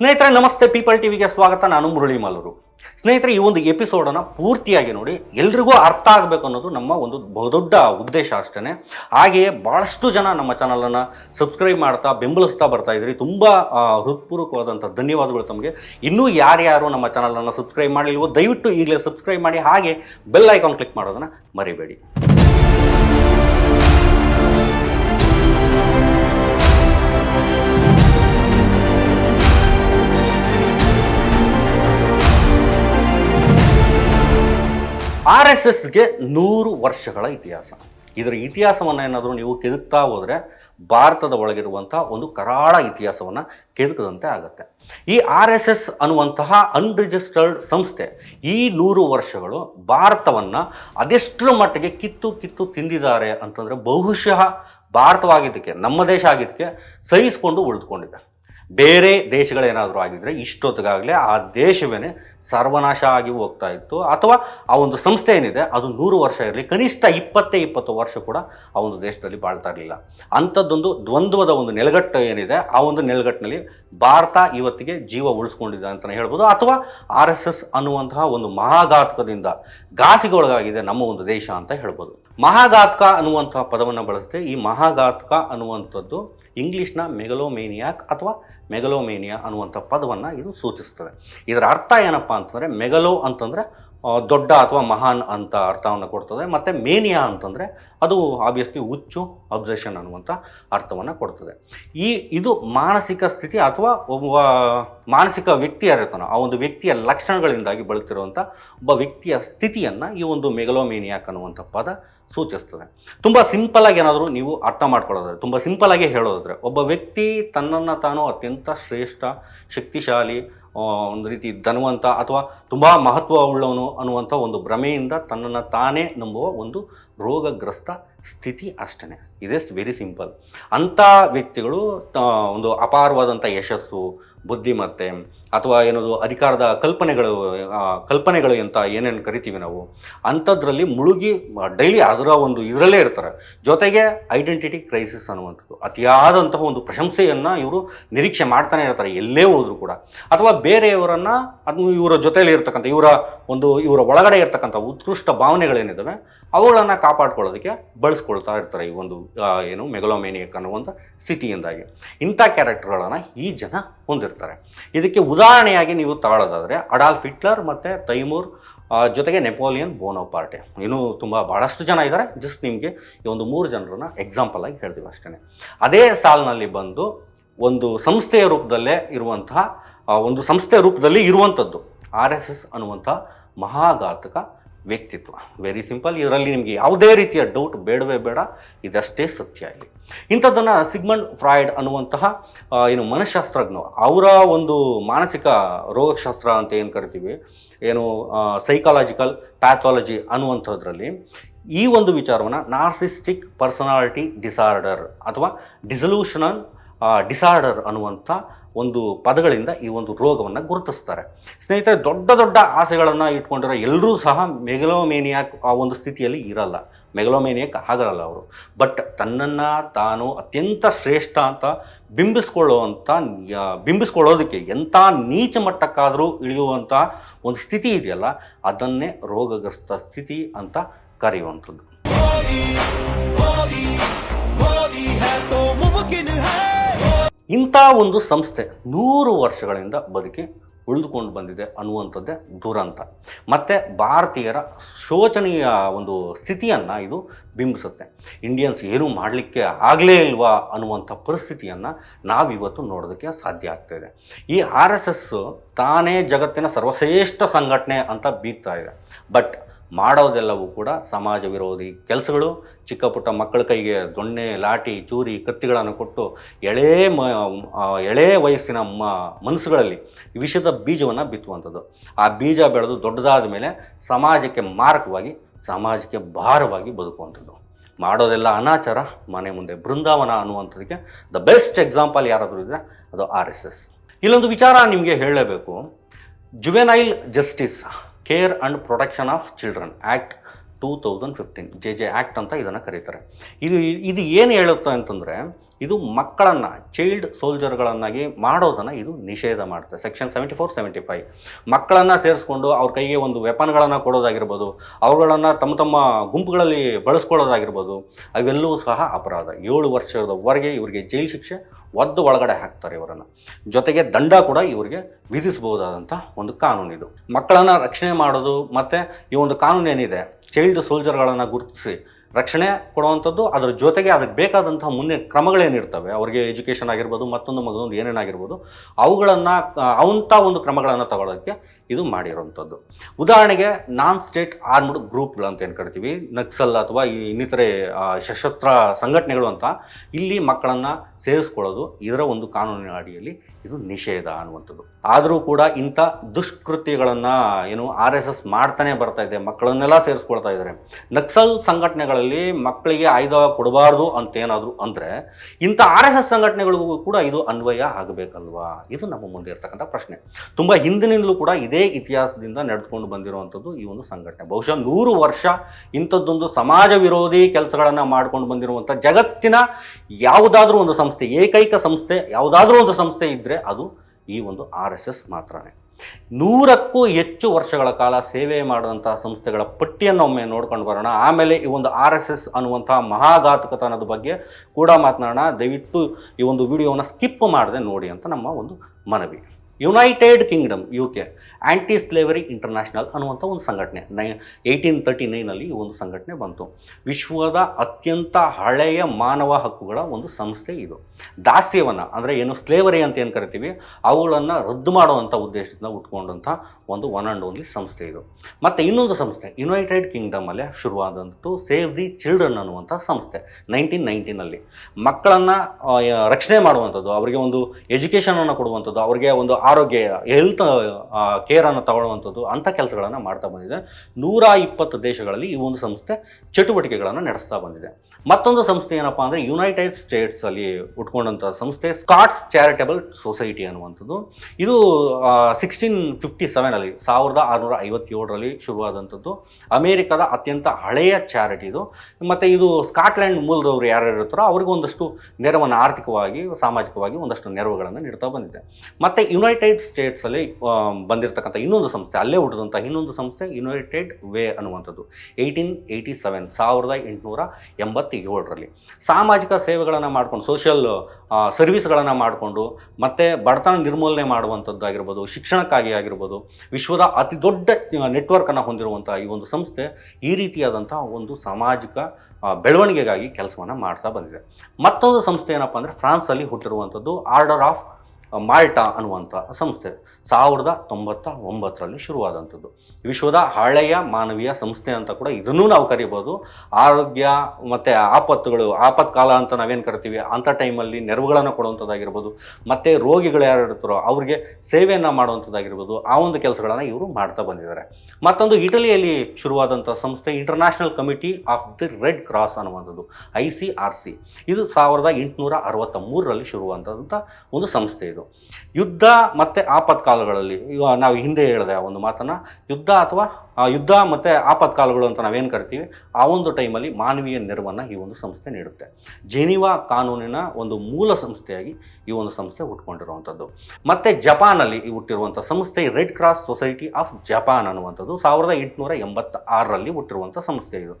ಸ್ನೇಹಿತರೆ, ನಮಸ್ತೆ. ಪೀಪಲ್ ಟಿವಿಗೆ ಸ್ವಾಗತ. ನಾನು ಮುರಳಿ ಮಾಲೂರು ಸ್ನೇಹಿತರೆ, ಈ ಒಂದು ಎಪಿಸೋಡನ್ನು ಪೂರ್ತಿಯಾಗಿ ನೋಡಿ ಎಲ್ರಿಗೂ ಅರ್ಥ ಆಗಬೇಕು ಅನ್ನೋದು ನಮ್ಮ ಒಂದು ಬಹುದೊಡ್ಡ ಉದ್ದೇಶ ಅಷ್ಟೇ ಹಾಗೆಯೇ ಭಾಳಷ್ಟು ಜನ ನಮ್ಮ ಚಾನಲನ್ನು ಸಬ್ಸ್ಕ್ರೈಬ್ ಮಾಡ್ತಾ, ಬೆಂಬಲಿಸ್ತಾ ಬರ್ತಾ ಇದ್ರಿ. ತುಂಬ ಹೃತ್ಪೂರ್ವಕವಾದಂತಹ ಧನ್ಯವಾದಗಳು ತಮಗೆ. ಇನ್ನೂ ಯಾರ್ಯಾರು ನಮ್ಮ ಚಾನಲನ್ನು ಸಬ್ಸ್ಕ್ರೈಬ್ ಮಾಡಿಲ್ವೋ, ದಯವಿಟ್ಟು ಈಗಲೇ ಸಬ್ಸ್ಕ್ರೈಬ್ ಮಾಡಿ. ಹಾಗೆ ಬೆಲ್ ಐಕಾನ್ ಕ್ಲಿಕ್ ಮಾಡೋದನ್ನು ಮರಿಬೇಡಿ. ಆರ್ ಎಸ್ ಎಸ್ಗೆ ನೂರು ವರ್ಷಗಳ ಇತಿಹಾಸ. ಇದರ ಇತಿಹಾಸವನ್ನು ಏನಾದರೂ ನೀವು ಕೆದುಕ್ತಾ ಹೋದರೆ ಭಾರತದ ಒಳಗಿರುವಂಥ ಒಂದು ಕರಾಳ ಇತಿಹಾಸವನ್ನು ಕೆದುಕದಂತೆ ಆಗುತ್ತೆ. ಈ ಆರ್ ಎಸ್ ಎಸ್ ಅನ್ನುವಂತಹ ಅನ್ರಿಜಿಸ್ಟರ್ಡ್ ಸಂಸ್ಥೆ ಈ ನೂರು ವರ್ಷಗಳು ಭಾರತವನ್ನು ಅದೆಷ್ಟರ ಮಟ್ಟಿಗೆ ಕಿತ್ತು ಕಿತ್ತು ತಿಂದಿದ್ದಾರೆ ಅಂತಂದರೆ ಬಹುಶಃ ಭಾರತವಾಗಿದ್ದಕ್ಕೆ, ನಮ್ಮ ದೇಶ ಆಗಿದ್ದಕ್ಕೆ ಸಹಿಸಿಕೊಂಡು ಉಳಿದುಕೊಂಡಿದೆ. ಬೇರೆ ದೇಶಗಳೇನಾದರೂ ಆಗಿದ್ದರೆ ಇಷ್ಟೊತ್ತಿಗಾಗಲೇ ಆ ದೇಶವೇ ಸರ್ವನಾಶ ಆಗಿ ಹೋಗ್ತಾ ಇತ್ತು. ಅಥವಾ ಆ ಒಂದು ಸಂಸ್ಥೆ ಏನಿದೆ, ಅದು ನೂರು ವರ್ಷ ಇರಲಿ, ಕನಿಷ್ಠ ಇಪ್ಪತ್ತೇ ಇಪ್ಪತ್ತು ವರ್ಷ ಕೂಡ ಆ ಒಂದು ದೇಶದಲ್ಲಿ ಬಾಳ್ತಾ ಇರಲಿಲ್ಲ. ಅಂಥದ್ದೊಂದು ದ್ವಂದ್ವದ ಒಂದು ನೆಲಗಟ್ಟು ಏನಿದೆ, ಆ ಒಂದು ನೆಲಗಟ್ಟಿನಲ್ಲಿ ಭಾರತ ಇವತ್ತಿಗೆ ಜೀವ ಉಳಿಸ್ಕೊಂಡಿದೆ ಅಂತಲೇ ಹೇಳ್ಬೋದು. ಅಥವಾ ಆರ್ ಎಸ್ ಎಸ್ ಅನ್ನುವಂತಹ ಒಂದು ಮಹಾಘಾತಕದಿಂದ ಘಾಸಿಗೊಳಗಾಗಿದೆ ನಮ್ಮ ಒಂದು ದೇಶ ಅಂತ ಹೇಳ್ಬೋದು. ಮಹಾಘಾತಕ ಅನ್ನುವಂತಹ ಪದವನ್ನು ಬಳಸಿದ್ರೆ ಈ ಮಹಾಘಾತಕ ಅನ್ನುವಂಥದ್ದು ಇಂಗ್ಲೀಷ್ನ ಮೆಗಲೋಮೇನಿಯಾಕ್ ಅಥವಾ ಮೆಗಲೋಮೇನಿಯಾ ಅನ್ನುವಂಥ ಪದವನ್ನು ಇದು ಸೂಚಿಸ್ತದೆ. ಇದರ ಅರ್ಥ ಏನಪ್ಪ ಅಂತಂದರೆ ಮೆಗಲೋ ಅಂತಂದರೆ ದೊಡ್ಡ ಅಥವಾ ಮಹಾನ್ ಅಂತ ಅರ್ಥವನ್ನು ಕೊಡ್ತದೆ. ಮತ್ತು ಮೇನಿಯಾ ಅಂತಂದರೆ ಅದು ಆಬ್ವಿಯಸ್ಲಿ ಹುಚ್ಚು ಅಬ್ಸೆಷನ್ ಅನ್ನುವಂಥ ಅರ್ಥವನ್ನು ಕೊಡ್ತದೆ. ಈ, ಇದು ಮಾನಸಿಕ ಸ್ಥಿತಿ ಅಥವಾ ಒಬ್ಬ ಮಾನಸಿಕ ವ್ಯಕ್ತಿ ಯಾರಿರ್ತಾನೋ ಆ ಒಂದು ವ್ಯಕ್ತಿಯ ಲಕ್ಷಣಗಳಿಂದಾಗಿ ಬಳಲ್ತಿರುವಂಥ ಒಬ್ಬ ವ್ಯಕ್ತಿಯ ಸ್ಥಿತಿಯನ್ನು ಈ ಒಂದು ಮೆಗಲೋಮೇನಿಯಾಕ್ ಅನ್ನುವಂಥ ಪದ ಸೂಚಿಸ್ತದೆ. ತುಂಬ ಸಿಂಪಲಾಗಿ ಏನಾದರೂ ನೀವು ಅರ್ಥ ಮಾಡ್ಕೊಳ್ಳೋದಾದ್ರೆ, ತುಂಬ ಸಿಂಪಲಾಗಿ ಹೇಳೋದಾದರೆ, ಒಬ್ಬ ವ್ಯಕ್ತಿ ತನ್ನನ್ನು ತಾನು ಅತ್ಯಂತ ಶ್ರೇಷ್ಠ, ಶಕ್ತಿಶಾಲಿ ಒಂದು ರೀತಿ ಧನವಂತ ಅಥವಾ ತುಂಬ ಮಹತ್ವ ಉಳ್ಳವನು ಅನ್ನುವಂಥ ಒಂದು ಭ್ರಮೆಯಿಂದ ತನ್ನನ್ನು ತಾನೇ ನಂಬುವ ಒಂದು ರೋಗಗ್ರಸ್ತ ಸ್ಥಿತಿ ಅಷ್ಟೇ ಇದೇ ವೆರಿ ಸಿಂಪಲ್ ಅಂಥ ವ್ಯಕ್ತಿಗಳು ಒಂದು ಅಪಾರವಾದಂಥ ಯಶಸ್ಸು, ಬುದ್ಧಿಮತ್ತೆ ಅಥವಾ ಏನದು ಅಧಿಕಾರದ ಕಲ್ಪನೆಗಳು ಕಲ್ಪನೆಗಳು ಅಂತ ಏನೇನು ಕರಿತೀವಿ ನಾವು, ಅಂಥದ್ರಲ್ಲಿ ಮುಳುಗಿ ಡೈಲಿ ಅದರ ಒಂದು ಇದರಲ್ಲೇ ಇರ್ತಾರೆ. ಜೊತೆಗೆ ಐಡೆಂಟಿಟಿ ಕ್ರೈಸಿಸ್ ಅನ್ನುವಂಥದ್ದು. ಅತಿಯಾದಂತಹ ಒಂದು ಪ್ರಶಂಸೆಯನ್ನು ಇವರು ನಿರೀಕ್ಷೆ ಮಾಡ್ತಾನೆ ಇರ್ತಾರೆ, ಎಲ್ಲೇ ಹೋದರೂ ಕೂಡ. ಅಥವಾ ಬೇರೆಯವರನ್ನು ಅದನ್ನು ಇವರ ಜೊತೆಯಲ್ಲಿ ಇರ್ತಕ್ಕಂಥ, ಇವರ ಒಂದು, ಇವರ ಒಳಗಡೆ ಇರ್ತಕ್ಕಂಥ ಉತ್ಕೃಷ್ಟ ಭಾವನೆಗಳೇನಿದ್ದಾವೆ, ಅವುಗಳನ್ನು ಕಾಪಾಡ್ಕೊಳ್ಳೋದಕ್ಕೆ ಬಳಸ್ಕೊಳ್ತಾ ಇರ್ತಾರೆ ಈ ಒಂದು ಏನು ಮೆಗಲೋಮೇನಿಯಕ್ ಅನ್ನುವಂಥ ಸ್ಥಿತಿಯಿಂದಾಗಿ. ಇಂಥ ಕ್ಯಾರೆಕ್ಟರ್ಗಳನ್ನು ಈ ಜನ ಹೊಂದಿರ್ತಾರೆ. ಇದಕ್ಕೆ ಉದಾಹರಣೆಯಾಗಿ ನೀವು ತಗೊಳ್ಳೋದಾದರೆ ಅಡಾಲ್ಫ್ ಹಿಟ್ಲರ್ ಮತ್ತು ತೈಮೂರ್ ಜೊತೆಗೆ ನೆಪೋಲಿಯನ್ ಬೋನೋಪಾರ್ಟೆ ಇನ್ನೂ ತುಂಬ ಭಾಳಷ್ಟು ಜನ ಇದ್ದಾರೆ. ಜಸ್ಟ್ ನಿಮಗೆ ಈ ಒಂದು ಮೂರು ಜನರನ್ನ ಎಕ್ಸಾಂಪಲ್ ಆಗಿ ಹೇಳ್ತೀವಿ ಅಷ್ಟೇ ಅದೇ ಸಾಲಿನಲ್ಲಿ ಬಂದು ಒಂದು ಸಂಸ್ಥೆಯ ರೂಪದಲ್ಲೇ ಇರುವಂತಹ ಒಂದು ಸಂಸ್ಥೆಯ ರೂಪದಲ್ಲಿ ಇರುವಂಥದ್ದು, ಆರ್ ಎಸ್ ಎಸ್ ಅನ್ನುವಂಥ ಮಹಾಘಾತಕ ವ್ಯಕ್ತಿತ್ವ. ವೆರಿ ಸಿಂಪಲ್ ಇದರಲ್ಲಿ ನಿಮಗೆ ಯಾವುದೇ ರೀತಿಯ ಡೌಟ್ ಬೇಡವೇ ಬೇಡ. ಇದಷ್ಟೇ ಸತ್ಯ ಇಲ್ಲಿ. ಇಂಥದ್ದನ್ನು ಸಿಗ್ಮಂಡ್ ಫ್ರಾಯ್ಡ್ ಅನ್ನುವಂತಹ ಏನು ಮನಃಶಾಸ್ತ್ರಜ್ಞ ಅವರ ಒಂದು ಮಾನಸಿಕ ರೋಗಶಾಸ್ತ್ರ ಅಂತ ಏನು ಕರಿತೀವಿ, ಏನು ಸೈಕಾಲಜಿಕಲ್ ಪ್ಯಾಥಾಲಜಿ ಅನ್ನುವಂಥದ್ರಲ್ಲಿ ಈ ಒಂದು ವಿಚಾರವನ್ನು ನಾರ್ಸಿಸ್ಟಿಕ್ ಪರ್ಸನಾಲಿಟಿ ಡಿಸಾರ್ಡರ್ ಅಥವಾ ಡಿಸಲ್ಯೂಷನಲ್ ಡಿಸಾರ್ಡರ್ ಅನ್ನುವಂಥ ಒಂದು ಪದಗಳಿಂದ ಈ ಒಂದು ರೋಗವನ್ನು ಗುರುತಿಸ್ತಾರೆ. ಸ್ನೇಹಿತರೆ, ದೊಡ್ಡ ದೊಡ್ಡ ಆಸೆಗಳನ್ನು ಇಟ್ಕೊಂಡಿರೋ ಎಲ್ಲರೂ ಸಹ ಮೆಗಲೋಮೇನಿಯಾಕ್ ಆ ಒಂದು ಸ್ಥಿತಿಯಲ್ಲಿ ಇರಲ್ಲ. ಮೆಗಲೋಮೇನಿಯಾಕ್ ಆಗಲ್ಲ ಅವರು. ಬಟ್ ತನ್ನನ್ನು ತಾನು ಅತ್ಯಂತ ಶ್ರೇಷ್ಠ ಅಂತ ಬಿಂಬಿಸ್ಕೊಳ್ಳುವಂಥ ಬಿಂಬಿಸ್ಕೊಳ್ಳೋದಕ್ಕೆ ಎಂಥ ನೀಚ ಮಟ್ಟಕ್ಕಾದರೂ ಇಳಿಯುವಂಥ ಒಂದು ಸ್ಥಿತಿ ಇದೆಯಲ್ಲ, ಅದನ್ನೇ ರೋಗಗ್ರಸ್ತ ಸ್ಥಿತಿ ಅಂತ ಕರೆಯುವಂಥದ್ದು. ಇಂಥ ಒಂದು ಸಂಸ್ಥೆ ನೂರು ವರ್ಷಗಳಿಂದ ಬದುಕಿ ಉಳಿದುಕೊಂಡು ಬಂದಿದೆ ಅನ್ನುವಂಥದ್ದೇ ದುರಂತ. ಮತ್ತು ಭಾರತೀಯರ ಶೋಚನೀಯ ಒಂದು ಸ್ಥಿತಿಯನ್ನು ಇದು ಬಿಂಬಿಸುತ್ತೆ. ಇಂಡಿಯನ್ಸ್ ಏನೂ ಮಾಡಲಿಕ್ಕೆ ಆಗಲೇ ಇಲ್ವಾ ಅನ್ನುವಂಥ ಪರಿಸ್ಥಿತಿಯನ್ನು ನಾವಿವತ್ತು ನೋಡೋದಕ್ಕೆ ಸಾಧ್ಯ ಆಗ್ತಾಯಿದೆ ಈ ಆರ್ ಎಸ್ ಎಸ್ ತಾನೇ ಜಗತ್ತಿನ ಸರ್ವಶ್ರೇಷ್ಠ ಸಂಘಟನೆ ಅಂತ ಬೀಗ್ತಾ ಇದೆ. ಬಟ್ ಮಾಡೋದೆಲ್ಲವೂ ಕೂಡ ಸಮಾಜ ವಿರೋಧಿ ಕೆಲಸಗಳು, ಚಿಕ್ಕ ಪುಟ್ಟ ಮಕ್ಕಳ ಕೈಗೆ ದೊಣ್ಣೆ, ಲಾಠಿ, ಚೂರಿ, ಕತ್ತಿಗಳನ್ನು ಕೊಟ್ಟು ಎಳೇ ಮ ಎಳೇ ವಯಸ್ಸಿನ ಮ, ಮನಸ್ಸುಗಳಲ್ಲಿ ವಿಷದ ಬೀಜವನ್ನು ಬಿತ್ತುವಂಥದ್ದು. ಆ ಬೀಜ ಬೆಳೆದು ದೊಡ್ಡದಾದ ಮೇಲೆ ಸಮಾಜಕ್ಕೆ ಮಾರಕವಾಗಿ, ಸಮಾಜಕ್ಕೆ ಭಾರವಾಗಿ ಬದುಕುವಂಥದ್ದು. ಮಾಡೋದೆಲ್ಲ ಅನಾಚಾರ, ಮನೆ ಮುಂದೆ ಬೃಂದಾವನ ಅನ್ನುವಂಥದಕ್ಕೆ ದ ಬೆಸ್ಟ್ ಎಕ್ಸಾಂಪಲ್ ಯಾರಾದರೂ ಇದ್ದರೆ ಅದು ಆರ್ ಎಸ್ ಎಸ್. ಇಲ್ಲೊಂದು ವಿಚಾರ ನಿಮಗೆ ಹೇಳಲೇಬೇಕು juvenile justice care and protection of children act two thousand fifteen J J act ಅಂತ ಇದನ್ನು ಕರೀತಾರೆ. ಇದು ಇದು ಏನು ಹೇಳುತ್ತೆ ಅಂತಂದರೆ, ಇದು ಮಕ್ಕಳನ್ನು ಚೈಲ್ಡ್ ಸೋಲ್ಜರ್ಗಳನ್ನಾಗಿ ಮಾಡೋದನ್ನು ಇದು ನಿಷೇಧ ಮಾಡುತ್ತೆ section seventy four seventy five ಮಕ್ಕಳನ್ನು ಸೇರಿಸ್ಕೊಂಡು ಅವ್ರ ಕೈಗೆ ಒಂದು ವೆಪನ್ಗಳನ್ನು ಕೊಡೋದಾಗಿರ್ಬೋದು, ಅವುಗಳನ್ನು ತಮ್ಮ ತಮ್ಮ ಗುಂಪುಗಳಲ್ಲಿ ಬಳಸ್ಕೊಳ್ಳೋದಾಗಿರ್ಬೋದು, ಅವೆಲ್ಲವೂ ಸಹ ಅಪರಾಧ. ಏಳು ವರ್ಷದವರೆಗೆ ಇವರಿಗೆ ಜೈಲು ಶಿಕ್ಷೆ ಒದ್ದು ಒಳಗಡೆ ಹಾಕ್ತಾರೆ ಇವರನ್ನು. ಜೊತೆಗೆ ದಂಡ ಕೂಡ ಇವರಿಗೆ ವಿಧಿಸಬಹುದಾದಂಥ ಒಂದು ಕಾನೂನು ಇದು. ಮಕ್ಕಳನ್ನು ರಕ್ಷಣೆ ಮಾಡೋದು ಮತ್ತು ಈ ಒಂದು ಕಾನೂನು ಏನಿದೆ ಚೈಲ್ಡ್ ಸೋಲ್ಜರ್ಗಳನ್ನು ಗುರುತಿಸಿ ರಕ್ಷಣೆ ಕೊಡುವಂಥದ್ದು, ಅದ್ರ ಜೊತೆಗೆ ಅದಕ್ಕೆ ಬೇಕಾದಂಥ ಮುಂದೆ ಕ್ರಮಗಳೇನಿರ್ತವೆ? ಅವರಿಗೆ ಎಜುಕೇಷನ್ ಆಗಿರ್ಬೋದು, ಮತ್ತೊಂದು ಮಗದೊಂದು ಏನೇನಾಗಿರ್ಬೋದು ಅವುಗಳನ್ನು ಅವಂಥ ಒಂದು ಕ್ರಮಗಳನ್ನು ತಗೊಳ್ಳೋಕ್ಕೆ ಇದು ಮಾಡಿರೋವಂಥದ್ದು. ಉದಾಹರಣೆಗೆ ನಾನ್ ಸ್ಟೇಟ್ ಆರ್ಮ್ಡ್ ಗ್ರೂಪ್ಗಳು ಅಂತ ಏನು ಕರಿತೀವಿ? ನಕ್ಸಲ್ ಅಥವಾ ಈ ಇನ್ನಿತರೆ ಸಶಸ್ತ್ರ ಸಂಘಟನೆಗಳು ಅಂತ, ಇಲ್ಲಿ ಮಕ್ಕಳನ್ನು ಸೇರಿಸ್ಕೊಳ್ಳೋದು, ಇದರ ಒಂದು ಕಾನೂನಿನ ಅಡಿಯಲ್ಲಿ ಇದು ನಿಷೇಧ ಅನ್ನುವಂಥದ್ದು. ಆದರೂ ಕೂಡ ಇಂಥ ದುಷ್ಕೃತ್ಯಗಳನ್ನು, ಏನು, ಆರ್ ಎಸ್ ಎಸ್ ಮಾಡ್ತಾನೆ ಬರ್ತಾ ಇದೆ, ಮಕ್ಕಳನ್ನೆಲ್ಲ ಸೇರಿಸ್ಕೊಳ್ತಾ ಇದ್ದಾರೆ ನಕ್ಸಲ್ ಸಂಘಟನೆಗಳಲ್ಲಿ ಮಕ್ಕಳಿಗೆ ಆಯುಧ ಕೊಡಬಾರ್ದು ಅಂತ ಏನಾದರೂ ಅಂದರೆ ಇಂಥ ಆರ್ ಎಸ್ ಎಸ್ ಸಂಘಟನೆಗಳಿಗೂ ಕೂಡ ಇದು ಅನ್ವಯ ಆಗಬೇಕಲ್ವಾ? ಇದು ನಮ್ಮ ಮುಂದೆ ಇರ್ತಕ್ಕಂಥ ಪ್ರಶ್ನೆ. ತುಂಬ ಹಿಂದಿನಿಂದಲೂ ಕೂಡ ಇದೇ ಇತಿಹಾಸದಿಂದ ನಡೆದುಕೊಂಡು ಬಂದಿರುವಂಥದ್ದು ಈ ಒಂದು ಸಂಘಟನೆ. ಬಹುಶಃ ನೂರು ವರ್ಷ ಇಂಥದ್ದೊಂದು ಸಮಾಜ ವಿರೋಧಿ ಕೆಲಸಗಳನ್ನು ಮಾಡ್ಕೊಂಡು ಬಂದಿರುವಂಥ ಜಗತ್ತಿನ ಯಾವುದಾದ್ರೂ ಒಂದು ಸಂಸ್ಥೆ, ಏಕೈಕ ಸಂಸ್ಥೆ, ಯಾವುದಾದ್ರೂ ಒಂದು ಸಂಸ್ಥೆ ಇದ್ದರೆ ಅದು ಈ ಒಂದು ಆರ್ ಎಸ್ ಎಸ್ ಮಾತ್ರನೇ. ನೂರಕ್ಕೂ ಹೆಚ್ಚು ವರ್ಷಗಳ ಕಾಲ ಸೇವೆ ಮಾಡಿದಂತಹ ಸಂಸ್ಥೆಗಳ ಪಟ್ಟಿಯನ್ನು ಒಮ್ಮೆ ನೋಡ್ಕೊಂಡು ಬರೋಣ. ಆಮೇಲೆ ಈ ಒಂದು ಆರ್ ಎಸ್ ಎಸ್ ಅನ್ನುವಂತಹ ಮಹಾಘಾತಕತನದ ಬಗ್ಗೆ ಕೂಡ ಮಾತನಾಡೋಣ. ದಯವಿಟ್ಟು ಈ ಒಂದು ವಿಡಿಯೋವನ್ನು ಸ್ಕಿಪ್ ಮಾಡದೆ ನೋಡಿ ಅಂತ ನಮ್ಮ ಒಂದು ಮನವಿ. United Kingdom U K anti slavery international ಅನ್ನುವಂಥ ಒಂದು ಸಂಘಟನೆ. ನೈ ಏಯ್ಟೀನ್ ತರ್ಟಿ ನೈನಲ್ಲಿ ಈ ಒಂದು ಸಂಘಟನೆ ಬಂತು. ವಿಶ್ವದ ಅತ್ಯಂತ ಹಳೆಯ ಮಾನವ ಹಕ್ಕುಗಳ ಒಂದು ಸಂಸ್ಥೆ ಇದು. ದಾಸ್ಯವನ್ನು, ಅಂದರೆ ಏನು ಸ್ಲೇವರಿ ಅಂತ ಏನು ಕರಿತೀವಿ? ಅವುಗಳನ್ನು ರದ್ದು ಮಾಡುವಂಥ ಉದ್ದೇಶದಿಂದ ಉಟ್ಕೊಂಡಂಥ ಒಂದು ಒನ್ ಆ್ಯಂಡ್ ಓನ್ಲಿ ಸಂಸ್ಥೆ ಇದು. ಮತ್ತು ಇನ್ನೊಂದು ಸಂಸ್ಥೆ ಯುನೈಟೆಡ್ ಕಿಂಗ್ಡಮಲ್ಲೇ ಶುರುವಾದಂಥದ್ದು ಸೇವ್ ದಿ ಚಿಲ್ಡ್ರನ್ ಅನ್ನುವಂಥ ಸಂಸ್ಥೆ ನೈನ್ಟೀನ್ ನೈನ್ಟೀನಲ್ಲಿ ಮಕ್ಕಳನ್ನು ರಕ್ಷಣೆ ಮಾಡುವಂಥದ್ದು ಅವರಿಗೆ ಒಂದು ಎಜುಕೇಷನನ್ನು ಕೊಡುವಂಥದ್ದು ಅವರಿಗೆ ಒಂದು ಆರೋಗ್ಯ ಹೆಲ್ತ್ ಕೇರನ್ನು ತಗೊಳ್ಳುವಂಥದ್ದು ಅಂಥ ಕೆಲಸಗಳನ್ನು ಮಾಡ್ತಾ ಬಂದಿದೆ. ನೂರ ಇಪ್ಪತ್ತು ದೇಶಗಳಲ್ಲಿ ಈ ಒಂದು ಸಂಸ್ಥೆ ಚಟುವಟಿಕೆಗಳನ್ನು ನಡೆಸ್ತಾ ಬಂದಿದೆ. ಮತ್ತೊಂದು ಸಂಸ್ಥೆ ಏನಪ್ಪ ಅಂದರೆ ಯುನೈಟೆಡ್ ಸ್ಟೇಟ್ಸಲ್ಲಿ ಉಟ್ಕೊಂಡಂಥ ಸಂಸ್ಥೆ ಸ್ಕಾಟ್ಸ್ ಚಾರಿಟೇಬಲ್ ಸೊಸೈಟಿ ಅನ್ನುವಂಥದ್ದು. ಇದು ಸಿಕ್ಸ್ಟೀನ್ ಫಿಫ್ಟಿ ಸೆವೆನಲ್ಲಿ ಸಾವಿರದ ಆರುನೂರ ಐವತ್ತೇಳರಲ್ಲಿ ಶುರುವಾದಂಥದ್ದು. ಅಮೇರಿಕದ ಅತ್ಯಂತ ಹಳೆಯ ಚಾರಿಟಿ ಇದು. ಮತ್ತು ಇದು ಸ್ಕಾಟ್ಲ್ಯಾಂಡ್ ಮೂಲದವರು ಯಾರು ಇರ್ತಾರೋ ಅವ್ರಿಗೆ ಒಂದಷ್ಟು ನೆರವನ್ನು ಆರ್ಥಿಕವಾಗಿ, ಸಾಮಾಜಿಕವಾಗಿ ಒಂದಷ್ಟು ನೆರವುಗಳನ್ನು ನೀಡ್ತಾ ಬಂದಿದೆ. ಮತ್ತು ಯುನೈಟೆಡ್ ಸ್ಟೇಟ್ಸಲ್ಲಿ ಆ, ಬಂದಿರತಕ್ಕಂಥ ಇನ್ನೊಂದು ಸಂಸ್ಥೆ ಅಲ್ಲೇ ಹುಟ್ಟಿದಂಥ ಇನ್ನೊಂದು ಸಂಸ್ಥೆ ಯುನೈಟೆಡ್ ವೇ ಅನ್ನುವಂಥದ್ದು. ಏಯ್ಟೀನ್ ಏಯ್ಟಿ ಸೆವೆನ್ ಸಾವಿರದ ಎಂಟುನೂರ ಎಂಬತ್ತೇಳರಲ್ಲಿ. ಸಾಮಾಜಿಕ ಸೇವೆಗಳನ್ನು ಮಾಡ್ಕೊಂಡು ಸೋಷಿಯಲ್ ಸರ್ವಿಸ್ಗಳನ್ನು ಮಾಡಿಕೊಂಡು ಮತ್ತು ಬಡತನ ನಿರ್ಮೂಲನೆ ಮಾಡುವಂಥದ್ದು ಆಗಿರ್ಬೋದು ಶಿಕ್ಷಣಕ್ಕಾಗಿ ಆಗಿರ್ಬೋದು ವಿಶ್ವದ ಅತಿ ದೊಡ್ಡ ನೆಟ್ವರ್ಕನ್ನು ಹೊಂದಿರುವಂಥ ಈ ಒಂದು ಸಂಸ್ಥೆ ಈ ರೀತಿಯಾದಂಥ ಒಂದು ಸಾಮಾಜಿಕ ಬೆಳವಣಿಗೆಗಾಗಿ ಕೆಲಸವನ್ನು ಮಾಡ್ತಾ ಬಂದಿದೆ. ಮತ್ತೊಂದು ಸಂಸ್ಥೆ ಏನಪ್ಪ ಅಂದರೆ ಫ್ರಾನ್ಸಲ್ಲಿ ಹುಟ್ಟಿರುವಂಥದ್ದು ಆರ್ಡರ್ ಆಫ್ ಮಾಲ್ಟಾ ಅನ್ನುವಂಥ ಸಂಸ್ಥೆ. ಸಾವಿರದ ತೊಂಬತ್ತ ಒಂಬತ್ತರಲ್ಲಿ ಶುರುವಾದಂಥದ್ದು. ವಿಶ್ವದ ಹಳೆಯ ಮಾನವೀಯ ಸಂಸ್ಥೆ ಅಂತ ಕೂಡ ಇದನ್ನೂ ನಾವು ಕರಿಬೋದು. ಆರೋಗ್ಯ ಮತ್ತು ಆಪತ್ತುಗಳು, ಆಪತ್ಕಾಲ ಅಂತ ನಾವೇನು ಕರಿತೀವಿ? ಅಂಥ ಟೈಮಲ್ಲಿ ನೆರವುಗಳನ್ನು ಕೊಡುವಂಥದ್ದಾಗಿರ್ಬೋದು. ಮತ್ತು ರೋಗಿಗಳು ಯಾರು ಇರ್ತಾರೋ ಅವ್ರಿಗೆ ಸೇವೆಯನ್ನು ಮಾಡುವಂಥದ್ದಾಗಿರ್ಬೋದು. ಆ ಒಂದು ಕೆಲಸಗಳನ್ನು ಇವರು ಮಾಡ್ತಾ ಬಂದಿದ್ದಾರೆ. ಮತ್ತೊಂದು ಇಟಲಿಯಲ್ಲಿ ಶುರುವಾದಂಥ ಸಂಸ್ಥೆ international committee of the Red Cross ಅನ್ನುವಂಥದ್ದು, ಐ ಸಿ ಆರ್ ಸಿ. ಇದು ಸಾವಿರದ ಎಂಟುನೂರ ಅರವತ್ತ ಮೂರರಲ್ಲಿ ಶುರುವಾದಂಥ ಒಂದು ಸಂಸ್ಥೆ ಇದು. ಯುದ್ಧ ಮತ್ತು ಆಪತ್ಕಾಲಗಳಲ್ಲಿ ಈಗ ನಾವು ಹಿಂದೆ ಹೇಳಿದೆ ಆ ಒಂದು ಮಾತನ್ನು ಯುದ್ಧ ಅಥವಾ ಯುದ್ಧ ಮತ್ತು ಆಪತ್ಕಾಲಗಳು ಅಂತ ನಾವೇನು ಕರಿತೀವಿ? ಆ ಒಂದು ಟೈಮಲ್ಲಿ ಮಾನವೀಯ ನೆರವನ್ನು ಈ ಒಂದು ಸಂಸ್ಥೆ ನೀಡುತ್ತೆ. ಜೆನಿವಾ ಕಾನೂನಿನ ಒಂದು ಮೂಲ ಸಂಸ್ಥೆಯಾಗಿ ಈ ಒಂದು ಸಂಸ್ಥೆ ಹುಟ್ಕೊಂಡಿರುವಂಥದ್ದು. ಮತ್ತು ಜಪಾನಲ್ಲಿ ಹುಟ್ಟಿರುವಂಥ ಸಂಸ್ಥೆ Red Cross society of Japan ಅನ್ನುವಂಥದ್ದು ಸಾವಿರದ ಎಂಟುನೂರ ಎಂಬತ್ತ ಆರರಲ್ಲಿ ಹುಟ್ಟಿರುವಂಥ ಸಂಸ್ಥೆ ಇದು.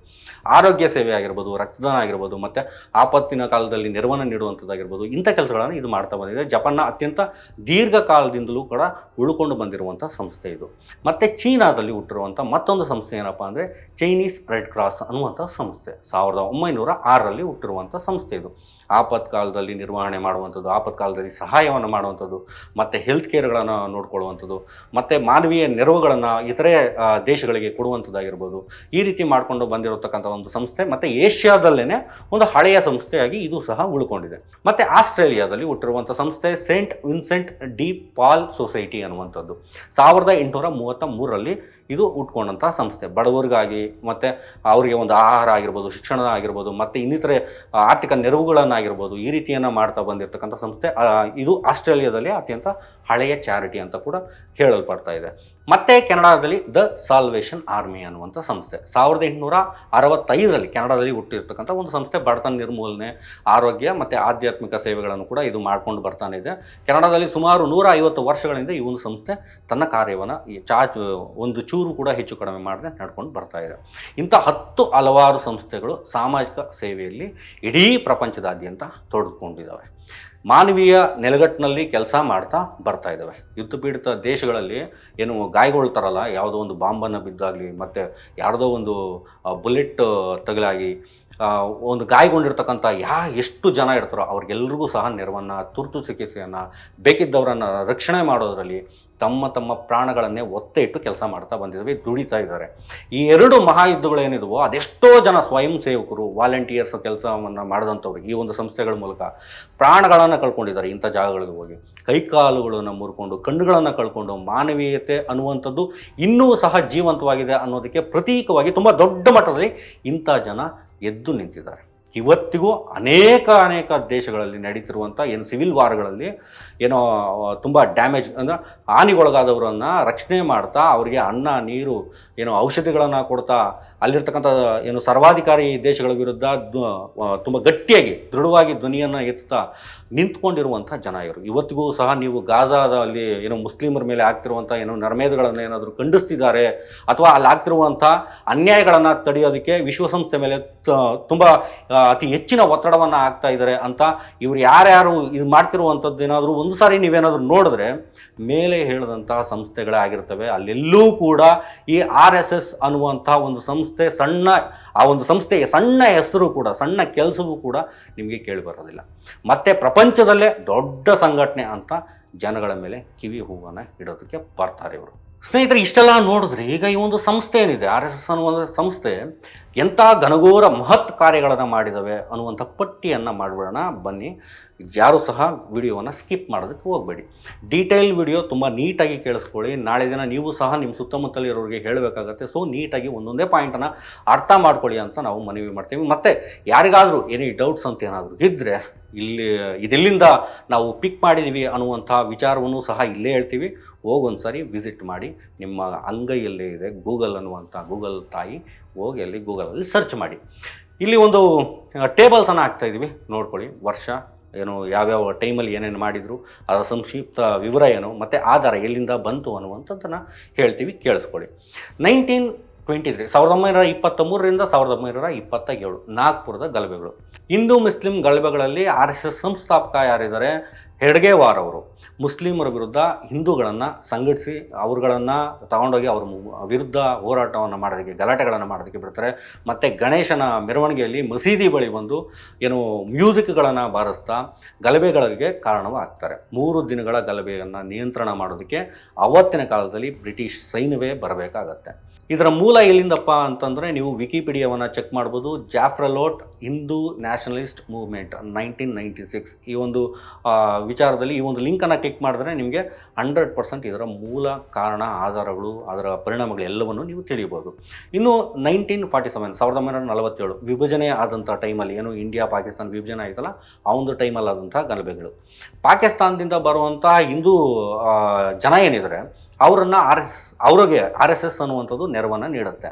ಆರೋಗ್ಯ ಸೇವೆ ಆಗಿರ್ಬೋದು, ರಕ್ತದಾನ ಆಗಿರ್ಬೋದು, ಮತ್ತು ಆಪತ್ತಿನ ಕಾಲದಲ್ಲಿ ನೆರವನ್ನು ನೀಡುವಂಥದ್ದಾಗಿರ್ಬೋದು, ಇಂಥ ಕೆಲಸಗಳನ್ನು ಇದು ಮಾಡ್ತಾ ಬಂದಿದೆ. ಜಪಾನ್ನ ಅತ್ಯಂತ ದೀರ್ಘಕಾಲದಿಂದಲೂ ಕೂಡ ಉಳ್ಕೊಂಡು ಬಂದಿರುವಂಥ ಸಂಸ್ಥೆ ಇದು. ಮತ್ತು ಚೀನಾದಲ್ಲಿ ಹುಟ್ಟಿರುವಂಥ ಮತ್ತೊಂದು ಸಂಸ್ಥೆ ಏನಪ್ಪ ಅಂದರೆ ಚೈನೀಸ್ ರೆಡ್ ಕ್ರಾಸ್ ಅನ್ನುವಂಥ ಸಂಸ್ಥೆ. ಸಾವಿರದ ಒಂಬೈನೂರ ಆರರಲ್ಲಿ ಹುಟ್ಟಿರುವಂಥ ಸಂಸ್ಥೆ ಇದು. ಆಪತ್ಕಾಲದಲ್ಲಿ ನಿರ್ವಹಣೆ ಮಾಡುವಂಥದ್ದು, ಆಪತ್ಕಾಲದಲ್ಲಿ ಸಹಾಯವನ್ನು ಮಾಡುವಂಥದ್ದು, ಮತ್ತು ಹೆಲ್ತ್ ಕೇರ್ಗಳನ್ನು ನೋಡ್ಕೊಳ್ಳುವಂಥದ್ದು, ಮತ್ತು ಮಾನವೀಯ ನೆರವುಗಳನ್ನು ಇತರೆ ದೇಶಗಳಿಗೆ ಕೊಡುವಂಥದ್ದಾಗಿರ್ಬೋದು. ಈ ರೀತಿ ಮಾಡಿಕೊಂಡು ಬಂದಿರತಕ್ಕಂಥ ಒಂದು ಸಂಸ್ಥೆ, ಮತ್ತು ಏಷ್ಯಾದಲ್ಲೇ ಒಂದು ಹಳೆಯ ಸಂಸ್ಥೆಯಾಗಿ ಇದು ಸಹ ಉಳ್ಕೊಂಡಿದೆ. ಮತ್ತು ಆಸ್ಟ್ರೇಲಿಯಾದಲ್ಲಿ ಹುಟ್ಟಿರುವಂಥ ಸಂಸ್ಥೆ Saint Vincent de Paul society ಅನ್ನುವಂಥದ್ದು. ಸಾವಿರದ ಎಂಟುನೂರ ಮೂವತ್ತ ಮೂರರಲ್ಲಿ ಇದು ಉಟ್ಕೊಂಡಂಥ ಸಂಸ್ಥೆ. ಬಡವರಿಗಾಗಿ, ಮತ್ತು ಅವರಿಗೆ ಒಂದು ಆಹಾರ ಆಗಿರ್ಬೋದು, ಶಿಕ್ಷಣ ಆಗಿರ್ಬೋದು, ಮತ್ತು ಇನ್ನಿತರೆ ಆರ್ಥಿಕ ಆರ್ಥಿಕ ನೆರವುಗಳನ್ನಾಗಿರ್ಬೋದು ಈ ರೀತಿಯನ್ನು ಮಾಡ್ತಾ ಬಂದಿರತಕ್ಕಂಥ ಸಂಸ್ಥೆ ಇದು ಆಸ್ಟ್ರೇಲಿಯಾದಲ್ಲಿ ಅತ್ಯಂತ ಹಳೆಯ ಚಾರಿಟಿ ಅಂತ ಕೂಡ ಹೇಳಲ್ಪಡ್ತಾ ಇದೆ. ಮತ್ತೆ ಕೆನಡಾದಲ್ಲಿ ದ ಸಾಲ್ವೇಷನ್ ಆರ್ಮಿ ಅನ್ನುವಂಥ ಸಂಸ್ಥೆ. ಸಾವಿರದ ಎಂಟುನೂರ ಅರವತ್ತೈದರಲ್ಲಿ ಕೆನಡಾದಲ್ಲಿ ಹುಟ್ಟಿರ್ತಕ್ಕಂಥ ಒಂದು ಸಂಸ್ಥೆ, ಬಡತನ ನಿರ್ಮೂಲನೆ, ಆರೋಗ್ಯ ಮತ್ತು ಆಧ್ಯಾತ್ಮಿಕ ಸೇವೆಗಳನ್ನು ಕೂಡ ಇದು ಮಾಡ್ಕೊಂಡು ಬರ್ತಾನೆ ಇದೆ. ಕೆನಡಾದಲ್ಲಿ ಸುಮಾರು ನೂರ ಐವತ್ತು ವರ್ಷಗಳಿಂದ ಈ ಒಂದು ಸಂಸ್ಥೆ ತನ್ನ ಕಾರ್ಯವನ್ನು ಚಾ ಒಂದು ಚೂರು ಕೂಡ ಹೆಚ್ಚು ಕಡಿಮೆ ಮಾಡದೆ ನಡ್ಕೊಂಡು ಬರ್ತಾ ಇದೆ. ಇಂಥ ಹತ್ತು ಹಲವಾರು ಸಂಸ್ಥೆಗಳು ಸಾಮಾಜಿಕ ಸೇವೆಯಲ್ಲಿ ಇಡೀ ಪ್ರಪಂಚದಾದ್ಯಂತ ತೊಡಗಿಕೊಂಡಿದ್ದಾವೆ. ಮಾನವೀಯ ನೆಲೆಗಟ್ಟಿನಲ್ಲಿ ಕೆಲಸ ಮಾಡ್ತಾ ಬರ್ತಾ ಇದ್ದಾವೆ ಯುದ್ಧ ಪೀಡಿತ ದೇಶಗಳಲ್ಲಿ ಏನು ಗಾಯಗೊಳ್ತಾರಲ್ಲ ಯಾವುದೋ ಒಂದು ಬಾಂಬನ್ನು ಬಿದ್ದಾಗಲಿ, ಮತ್ತು ಯಾರ್ದೋ ಒಂದು ಬುಲೆಟ್ ತಗಲಾಗಿ ಒಂದು ಗಾಯಗೊಂಡಿರ್ತಕ್ಕಂಥ ಯಾ, ಎಷ್ಟು ಜನ ಇರ್ತಾರೋ ಅವ್ರಿಗೆಲ್ರಿಗೂ ಸಹ ನೆರವನ್ನು, ತುರ್ತು ಚಿಕಿತ್ಸೆಯನ್ನು, ಬೇಕಿದ್ದವರನ್ನು ರಕ್ಷಣೆ ಮಾಡೋದರಲ್ಲಿ ತಮ್ಮ ತಮ್ಮ ಪ್ರಾಣಗಳನ್ನೇ ಒತ್ತೆ ಇಟ್ಟು ಕೆಲಸ ಮಾಡ್ತಾ ಬಂದಿದ್ದಾವೆ ದುಡಿತಾ ಇದ್ದಾರೆ. ಈ ಎರಡು ಮಹಾಯುದ್ಧಗಳು ಏನಿದವೋ, ಅದೆಷ್ಟೋ ಜನ ಸ್ವಯಂ ಸೇವಕರು, ವಾಲಂಟಿಯರ್ಸ್ ಕೆಲಸವನ್ನು ಮಾಡಿದಂಥವ್ರು ಈ ಒಂದು ಸಂಸ್ಥೆಗಳ ಮೂಲಕ ಪ್ರಾಣಗಳನ್ನು ಕಳ್ಕೊಂಡಿದ್ದಾರೆ ಇಂಥ ಜಾಗಗಳಿಗೆ ಹೋಗಿ. ಕೈಕಾಲುಗಳನ್ನು ಮುರ್ಕೊಂಡು, ಕಣ್ಣುಗಳನ್ನು ಕಳ್ಕೊಂಡು ಮಾನವೀಯತೆ ಅನ್ನುವಂಥದ್ದು ಇನ್ನೂ ಸಹ ಜೀವಂತವಾಗಿದೆ ಅನ್ನೋದಕ್ಕೆ ಪ್ರತೀಕವಾಗಿ ತುಂಬ ದೊಡ್ಡ ಮಟ್ಟದಲ್ಲಿ ಇಂಥ ಜನ ಎದ್ದು ನಿಂತಿದ್ದಾರೆ. ಇವತ್ತಿಗೂ ಅನೇಕ ಅನೇಕ ದೇಶಗಳಲ್ಲಿ ನಡೀತಿರುವಂಥ ಏನು ಸಿವಿಲ್ ವಾರ್ಗಳಲ್ಲಿ ಏನೋ ತುಂಬ ಡ್ಯಾಮೇಜ್ ಅಂದರೆ ಹಾನಿಗೊಳಗಾದವರನ್ನು ರಕ್ಷಣೆ ಮಾಡ್ತಾ, ಅವರಿಗೆ ಅನ್ನ, ನೀರು, ಏನೋ ಔಷಧಿಗಳನ್ನು ಕೊಡ್ತಾ ಅಲ್ಲಿರ್ತಕ್ಕಂಥ ಏನು ಸರ್ವಾಧಿಕಾರಿ ದೇಶಗಳ ವಿರುದ್ಧ ತುಂಬ ಗಟ್ಟಿಯಾಗಿ, ದೃಢವಾಗಿ ಧ್ವನಿಯನ್ನು ಎತ್ತುತ್ತಾ ನಿಂತ್ಕೊಂಡಿರುವಂಥ ಜನ ಇವರು. ಇವತ್ತಿಗೂ ಸಹ ನೀವು ಗಾಜಾದಲ್ಲಿ ಏನು ಮುಸ್ಲಿಮರ ಮೇಲೆ ಆಗ್ತಿರುವಂಥ ಏನು ನರಮೇಧಗಳನ್ನು ಏನಾದರೂ ಖಂಡಿಸ್ತಿದ್ದಾರೆ ಅಥವಾ ಅಲ್ಲಿ ಆಗ್ತಿರುವಂಥ ಅನ್ಯಾಯಗಳನ್ನು ತಡೆಯೋದಕ್ಕೆ ವಿಶ್ವಸಂಸ್ಥೆ ಮೇಲೆ ತುಂಬ ಅತಿ ಹೆಚ್ಚಿನ ಒತ್ತಡವನ್ನು ಆಗ್ತಾ ಇದ್ದಾರೆ ಅಂತ ಇವರು ಯಾರ್ಯಾರು ಇದು ಮಾಡ್ತಿರುವಂಥದ್ದು ಏನಾದರೂ ಒಂದು ಸಾರಿ ನೀವೇನಾದರೂ ನೋಡಿದ್ರೆ ಮೇಲೆ ಹೇಳಿದಂತಹ ಸಂಸ್ಥೆಗಳೇ ಆಗಿರ್ತವೆ. ಅಲ್ಲೆಲ್ಲೂ ಕೂಡ ಈ ಆರ್ ಎಸ್ ಎಸ್ ಅನ್ನುವಂಥ ಒಂದು ಸಂಸ್ಥೆ ಸಣ್ಣ, ಆ ಒಂದು ಸಂಸ್ಥೆಯ ಸಣ್ಣ ಹೆಸರು ಕೂಡ, ಸಣ್ಣ ಕೆಲಸವೂ ಕೂಡ ನಿಮಗೆ ಕೇಳಿ ಬರೋದಿಲ್ಲ. ಮತ್ತು ಪ್ರಪಂಚದಲ್ಲೇ ದೊಡ್ಡ ಸಂಘಟನೆ ಅಂತ ಜನಗಳ ಮೇಲೆ ಕಿವಿ ಹೂವನ್ನು ಇಡೋದಕ್ಕೆ ಬರ್ತಾರೆ ಇವರು. ಸ್ನೇಹಿತರೆ, ಇಷ್ಟೆಲ್ಲ ನೋಡಿದ್ರೆ ಈಗ ಈ ಒಂದು ಸಂಸ್ಥೆ ಏನಿದೆ? ಆರ್ ಎಸ್ ಎಸ್ ಅನ್ನುವಂಥ ಸಂಸ್ಥೆ ಎಂಥ ಘನಘೋರ ಮಹತ್ ಕಾರ್ಯಗಳನ್ನು ಮಾಡಿದವೆ ಅನ್ನುವಂಥ ಪಟ್ಟಿಯನ್ನು ಮಾಡಿಬಿಡೋಣ. ಬನ್ನಿ, ಯಾರೂ ಸಹ ವಿಡಿಯೋವನ್ನು ಸ್ಕಿಪ್ ಮಾಡೋದಕ್ಕೆ ಹೋಗಬೇಡಿ. ಡೀಟೇಲ್ ವಿಡಿಯೋ ತುಂಬ ನೀಟಾಗಿ ಕೇಳಿಸ್ಕೊಳ್ಳಿ. ನಾಳೆ ದಿನ ನೀವು ಸಹ ನಿಮ್ಮ ಸುತ್ತಮುತ್ತಲಿರೋರಿಗೆ ಹೇಳಬೇಕಾಗತ್ತೆ. ಸೊ, ನೀಟಾಗಿ ಒಂದೊಂದೇ ಪಾಯಿಂಟನ್ನು ಅರ್ಥ ಮಾಡ್ಕೊಳ್ಳಿ ಅಂತ ನಾವು ಮನವಿ ಮಾಡ್ತೀವಿ. ಮತ್ತು, ಯಾರಿಗಾದರೂ ಏನೇ ಡೌಟ್ಸ್ ಅಂತ ಏನಾದರೂ ಇದ್ದರೆ ಇಲ್ಲಿ, ಇದೆಲ್ಲಿಂದ ನಾವು ಪಿಕ್ ಮಾಡಿದ್ದೀವಿ ಅನ್ನುವಂಥ ವಿಚಾರವನ್ನು ಸಹ ಇಲ್ಲೇ ಹೇಳ್ತೀವಿ. ಹೋಗೊಂದು ಸಾರಿ ವಿಸಿಟ್ ಮಾಡಿ. ನಿಮ್ಮ ಅಂಗೈಯಲ್ಲೇ ಇದೆ ಗೂಗಲ್ ಅನ್ನುವಂಥ ಗೂಗಲ್ ತಾಯಿ. ಹೋಗಿ ಅಲ್ಲಿ ಗೂಗಲಲ್ಲಿ ಸರ್ಚ್ ಮಾಡಿ. ಇಲ್ಲಿ ಒಂದು ಟೇಬಲ್ಸನ್ನು ಹಾಕ್ತಾ ಇದ್ದೀವಿ ನೋಡ್ಕೊಳ್ಳಿ, ವರ್ಷ, ಏನು, ಯಾವ್ಯಾವ ಟೈಮಲ್ಲಿ ಏನೇನು ಮಾಡಿದರು, ಅದರ ಸಂಕ್ಷಿಪ್ತ ವಿವರ ಏನು, ಮತ್ತು ಆಧಾರ ಎಲ್ಲಿಂದ ಬಂತು ಅನ್ನುವಂಥದ್ದನ್ನು ಹೇಳ್ತೀವಿ, ಕೇಳಿಸ್ಕೊಳ್ಳಿ. ನೈನ್ಟೀನ್ ಟ್ವೆಂಟಿ ತ್ರೀ ಸಾವಿರದ ಒಂಬೈನೂರ ಇಪ್ಪತ್ತ ಮೂರರಿಂದ ಸಾವಿರದ ಒಂಬೈನೂರ ಇಪ್ಪತ್ತ ಏಳು ನಾಗ್ಪುರದ ಗಲಭೆಗಳು. ಹಿಂದೂ, ಮುಸ್ಲಿಂ ಗಲಭೆಗಳಲ್ಲಿ ಆರ್ ಎಸ್ ಎಸ್ ಸಂಸ್ಥಾಪಕ ಯಾರಿದ್ದಾರೆ? ಹೆಡ್ಗೇವಾರ್ ಅವರು ಮುಸ್ಲಿಮರ ವಿರುದ್ಧ ಹಿಂದೂಗಳನ್ನು ಸಂಘಟಿಸಿ ಅವ್ರುಗಳನ್ನು ತಗೊಂಡೋಗಿ ಅವ್ರ ವಿರುದ್ಧ ಹೋರಾಟವನ್ನು ಮಾಡೋದಕ್ಕೆ, ಗಲಾಟೆಗಳನ್ನು ಮಾಡೋದಕ್ಕೆ ಬಿಡ್ತಾರೆ. ಮತ್ತು ಗಣೇಶನ ಮೆರವಣಿಗೆಯಲ್ಲಿ ಮಸೀದಿ ಬಳಿ ಬಂದು ಏನು ಮ್ಯೂಸಿಕ್ಗಳನ್ನು ಬಾರಿಸ್ತಾ ಗಲಭೆಗಳಿಗೆ ಕಾರಣವಾಗ್ತಾರೆ. ಮೂರು ದಿನಗಳ ಗಲಭೆಯನ್ನು ನಿಯಂತ್ರಣ ಮಾಡೋದಕ್ಕೆ ಅವತ್ತಿನ ಕಾಲದಲ್ಲಿ ಬ್ರಿಟಿಷ್ ಸೈನ್ಯವೇ ಬರಬೇಕಾಗತ್ತೆ. ಇದರ ಮೂಲ ಎಲ್ಲಿಂದಪ್ಪ ಅಂತಂದರೆ ನೀವು ವಿಕಿಪೀಡಿಯಾವನ್ನು ಚೆಕ್ ಮಾಡ್ಬೋದು. Jaffrelot Hindu nationalist movement nineteen ninety six. ಈ ಒಂದು ವಿಚಾರದಲ್ಲಿ ಈ ಒಂದು ಲಿಂಕನ್ನು ಕ್ಲಿಕ್ ಮಾಡಿದ್ರೆ ನಿಮಗೆ ಹಂಡ್ರೆಡ್ ಪರ್ಸೆಂಟ್ ಇದರ ಮೂಲ ಕಾರಣ, ಆಧಾರಗಳು, ಅದರ ಪರಿಣಾಮಗಳು ಎಲ್ಲವನ್ನು ನೀವು ತಿಳಿಯಬಹುದು ಇನ್ನು ನೈನ್ಟೀನ್ ಫಾರ್ಟಿ ಸೆವೆನ್, ಸಾವಿರದ ಒಂಬೈನೂರ ನಲವತ್ತೇಳು ವಿಭಜನೆ ಆದಂಥ ಟೈಮಲ್ಲಿ ಏನು ಇಂಡಿಯಾ ಪಾಕಿಸ್ತಾನ ವಿಭಜನೆ ಆಯ್ತಲ್ಲ, ಆ ಒಂದು ಟೈಮಲ್ಲಿ ಆದಂಥ ಗಲಭೆಗಳು. ಪಾಕಿಸ್ತಾನದಿಂದ ಬರುವಂತಹ ಹಿಂದೂ ಜನ ಏನಿದ್ದಾರೆ ಅವರನ್ನು ಆರ್ ಎಸ್ ಅವ್ರಿಗೆ ಆರ್ ಎಸ್ ಎಸ್ ಅನ್ನುವಂಥದ್ದು ನೆರವನ್ನು ನೀಡುತ್ತೆ.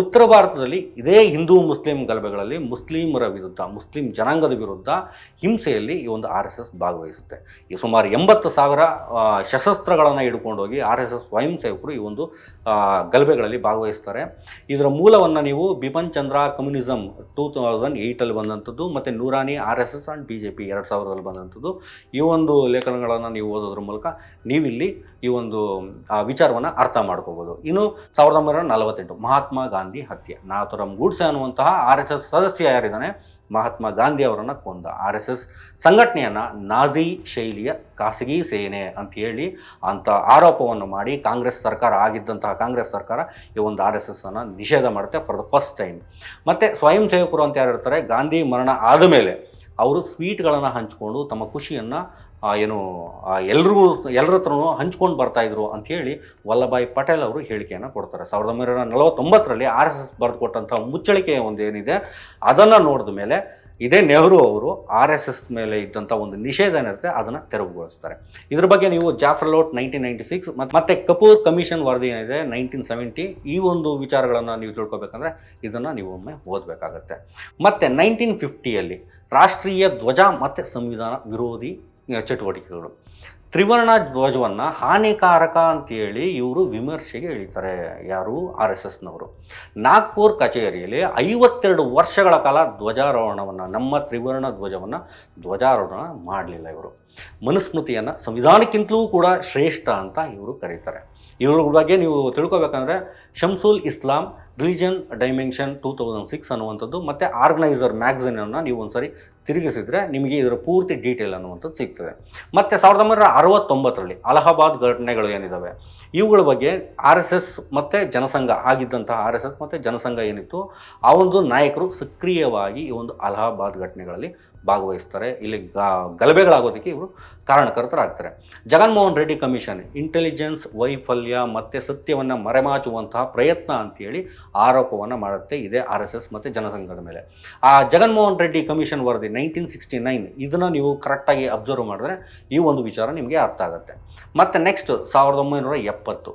ಉತ್ತರ ಭಾರತದಲ್ಲಿ ಇದೇ ಹಿಂದೂ ಮುಸ್ಲಿಂ ಗಲಭೆಗಳಲ್ಲಿ ಮುಸ್ಲಿಮರ ವಿರುದ್ಧ, ಮುಸ್ಲಿಂ ಜನಾಂಗದ ವಿರುದ್ಧ ಹಿಂಸೆಯಲ್ಲಿ ಈ ಒಂದು ಆರ್ ಎಸ್ ಎಸ್ ಭಾಗವಹಿಸುತ್ತೆ. ಈ ಸುಮಾರು ಎಂಬತ್ತು ಸಾವಿರ ಶಸ್ತ್ರಾಸ್ತ್ರಗಳನ್ನು ಹಿಡ್ಕೊಂಡೋಗಿ ಆರ್ ಎಸ್ ಎಸ್ ಸ್ವಯಂ ಸೇವಕರು ಈ ಒಂದು ಗಲಭೆಗಳಲ್ಲಿ ಭಾಗವಹಿಸ್ತಾರೆ. ಇದರ ಮೂಲವನ್ನು ನೀವು Bipan Chandra communism two thousand ಏಯ್ಟಲ್ಲಿ ಬಂದಂಥದ್ದು, ಮತ್ತು Noorani R S S and B J P ಎರಡು ಸಾವಿರದಲ್ಲಿ ಬಂದಂಥದ್ದು. ಈ ಒಂದು ಲೇಖನಗಳನ್ನು ನೀವು ಓದೋದ್ರ ಮೂಲಕ ನೀವಿಲ್ಲಿ ಈ ಒಂದು ವಿಚಾರವನ್ನು ಅರ್ಥ ಮಾಡ್ಕೋಬೋದು. ಇನ್ನು ಸಾವಿರದ ಒಂಬೈನೂರ ನಲವತ್ತೆಂಟು ಮಹಾತ್ಮ ಗಾಂಧಿ ಹತ್ಯೆ. ನಾಥುರಾಮ್ ಗೂಡ್ಸೆ ಅನ್ನುವಂತಹ ಆರ್ ಎಸ್ ಎಸ್ ಸದಸ್ಯ ಯಾರಿದ್ದಾನೆ? ಮಹಾತ್ಮ ಗಾಂಧಿ ಅವರನ್ನು ಕೊಂದ ಆರ್ ಎಸ್ ಎಸ್ ಸಂಘಟನೆಯನ್ನು ನಾಜಿ ಶೈಲಿಯ ಖಾಸಗಿ ಸೇನೆ ಅಂತ ಹೇಳಿ ಅಂತ ಆರೋಪವನ್ನು ಮಾಡಿ ಕಾಂಗ್ರೆಸ್ ಸರ್ಕಾರ ಆಗಿದ್ದಂತಹ ಕಾಂಗ್ರೆಸ್ ಸರ್ಕಾರ ಈ ಒಂದು ಆರ್ ಎಸ್ ಎಸ್ ಅನ್ನು ನಿಷೇಧ ಮಾಡುತ್ತೆ ಫಾರ್ ದ ಫಸ್ಟ್ ಟೈಮ್ ಮತ್ತು ಸ್ವಯಂ ಸೇವಕರು ಅಂತ ಯಾರು ಇರ್ತಾರೆ ಗಾಂಧಿ ಮರಣ ಆದಮೇಲೆ ಅವರು ಸ್ವೀಟ್ಗಳನ್ನು ಹಂಚಿಕೊಂಡು ತಮ್ಮ ಖುಷಿಯನ್ನು ಏನು ಎಲ್ರಿಗೂ ಎಲ್ಲರ ಹತ್ರನೂ ಹಂಚ್ಕೊಂಡು ಬರ್ತಾಯಿದ್ರು ಅಂಥೇಳಿ ವಲ್ಲಭಾಯ್ ಪಟೇಲ್ ಅವರು ಹೇಳಿಕೆಯನ್ನು ಕೊಡ್ತಾರೆ. ಸಾವಿರದ ಒಂಬೈನೂರ ನಲವತ್ತೊಂಬತ್ತರಲ್ಲಿ ಆರ್ ಎಸ್ ಎಸ್ ಬರೆದು ಕೊಟ್ಟಂಥ ಮುಚ್ಚಳಿಕೆ ಒಂದೇನಿದೆ ಅದನ್ನು ನೋಡಿದ ಮೇಲೆ ಇದೇ ನೆಹರು ಅವರು ಆರ್ ಎಸ್ ಎಸ್ ಮೇಲೆ ಇದ್ದಂಥ ಒಂದು ನಿಷೇಧ ಏನಿರುತ್ತೆ ಅದನ್ನು ತೆರವುಗೊಳಿಸ್ತಾರೆ. ಇದ್ರ ಬಗ್ಗೆ ನೀವು ಜಾಫ್ರಲೋಟ್ ನೈನ್ಟೀನ್ ನೈಂಟಿ ಸಿಕ್ಸ್ ಮತ್ತೆ ಕಪೂರ್ ಕಮಿಷನ್ ವರದಿ ಏನಿದೆ ನೈನ್ಟೀನ್ ಸೆವೆಂಟಿ ಈ ಒಂದು ವಿಚಾರಗಳನ್ನು ನೀವು ತಿಳ್ಕೊಬೇಕಂದ್ರೆ ಇದನ್ನು ನೀವು ಒಮ್ಮೆ ಓದಬೇಕಾಗತ್ತೆ. ಮತ್ತು ನೈನ್ಟೀನ್ ಫಿಫ್ಟಿಯಲ್ಲಿ ರಾಷ್ಟ್ರೀಯ ಧ್ವಜ ಮತ್ತು ಸಂವಿಧಾನ ವಿರೋಧಿ ಆ, ಚಟುವಟಿಕೆಗಳು. ತ್ರಿವರ್ಣ ಧ್ವಜವನ್ನು ಹಾನಿಕಾರಕ ಅಂತೇಳಿ ಇವರು ವಿಮರ್ಶೆಗೆ ಇಳಿತಾರೆ ಯಾರು? R S ಎಸ್ನವರು. ನಾಗ್ಪುರ್ ಕಚೇರಿಯಲ್ಲಿ ಐವತ್ತೆರಡು ವರ್ಷಗಳ ಕಾಲ ಧ್ವಜಾರೋಹಣವನ್ನು, ನಮ್ಮ ತ್ರಿವರ್ಣ ಧ್ವಜವನ್ನು ಧ್ವಜಾರೋಹಣ ಮಾಡಲಿಲ್ಲ ಇವರು. ಮನುಸ್ಮೃತಿಯನ್ನು ಸಂವಿಧಾನಕ್ಕಿಂತಲೂ ಕೂಡ ಶ್ರೇಷ್ಠ ಅಂತ ಇವರು ಕರೀತಾರೆ. ಇವ್ರ ಬಗ್ಗೆ ನೀವು ತಿಳ್ಕೊಬೇಕಂದ್ರೆ Shamsul Islam, religion dimension two thousand six ಅನ್ನುವಂಥದ್ದು, ಮತ್ತು ಆರ್ಗನೈಸರ್ ಮ್ಯಾಗ್ಝಿನನ್ನು ನೀವು ಒಂದ್ಸರಿ ತಿರುಗಿಸಿದ್ರೆ ನಿಮಗೆ ಇದರ ಪೂರ್ತಿ ಡೀಟೇಲ್ ಅನ್ನುವಂಥದ್ದು ಸಿಗ್ತದೆ. ಮತ್ತು ಸಾವಿರದ ಒಂಬೈನೂರ ಅರವತ್ತೊಂಬತ್ತರಲ್ಲಿ ಅಲಹಾಬಾದ್ ಘಟನೆಗಳು ಏನಿದ್ದಾವೆ ಇವುಗಳ ಬಗ್ಗೆ ಆರ್ ಎಸ್ ಎಸ್ ಮತ್ತು ಜನಸಂಘ ಆಗಿದ್ದಂತಹ ಆರ್ ಎಸ್ ಎಸ್ ಮತ್ತು ಜನಸಂಘ ಏನಿತ್ತು, ಆ ಒಂದು ನಾಯಕರು ಸಕ್ರಿಯವಾಗಿ ಈ ಒಂದು ಅಲಹಾಬಾದ್ ಘಟನೆಗಳಲ್ಲಿ ಭಾಗವಹಿಸ್ತಾರೆ. ಇಲ್ಲಿ ಗಲಭೆಗಳಾಗೋದಕ್ಕೆ ಇವರು ಕಾರಣಕರ್ತರಾಗ್ತಾರೆ. ಜಗನ್ಮೋಹನ್ ರೆಡ್ಡಿ ಕಮಿಷನ್ ಇಂಟೆಲಿಜೆನ್ಸ್ ವೈಫಲ್ಯ ಮತ್ತು ಸತ್ಯವನ್ನು ಮರೆಮಾಚುವಂತಹ ಪ್ರಯತ್ನ ಅಂತೇಳಿ ಆರೋಪವನ್ನು ಮಾಡುತ್ತೆ ಇದೆ ಆರ್ ಎಸ್ ಎಸ್ ಮತ್ತು ಜನಸಂಘದ ಮೇಲೆ. ಆ ಜಗನ್ಮೋಹನ್ ರೆಡ್ಡಿ ಕಮಿಷನ್ ವರದಿ ನೈನ್ಟೀನ್ ಸಿಕ್ಸ್ಟಿ ನೈನ್ ಇದನ್ನು ನೀವು ಕರೆಕ್ಟಾಗಿ ಅಬ್ಸರ್ವ್ ಮಾಡಿದ್ರೆ ಈ ಒಂದು ವಿಚಾರ ನಿಮಗೆ ಅರ್ಥ ಆಗುತ್ತೆ. ಮತ್ತು ನೆಕ್ಸ್ಟ್ ಸಾವಿರದ ಒಂಬೈನೂರ ಎಪ್ಪತ್ತು.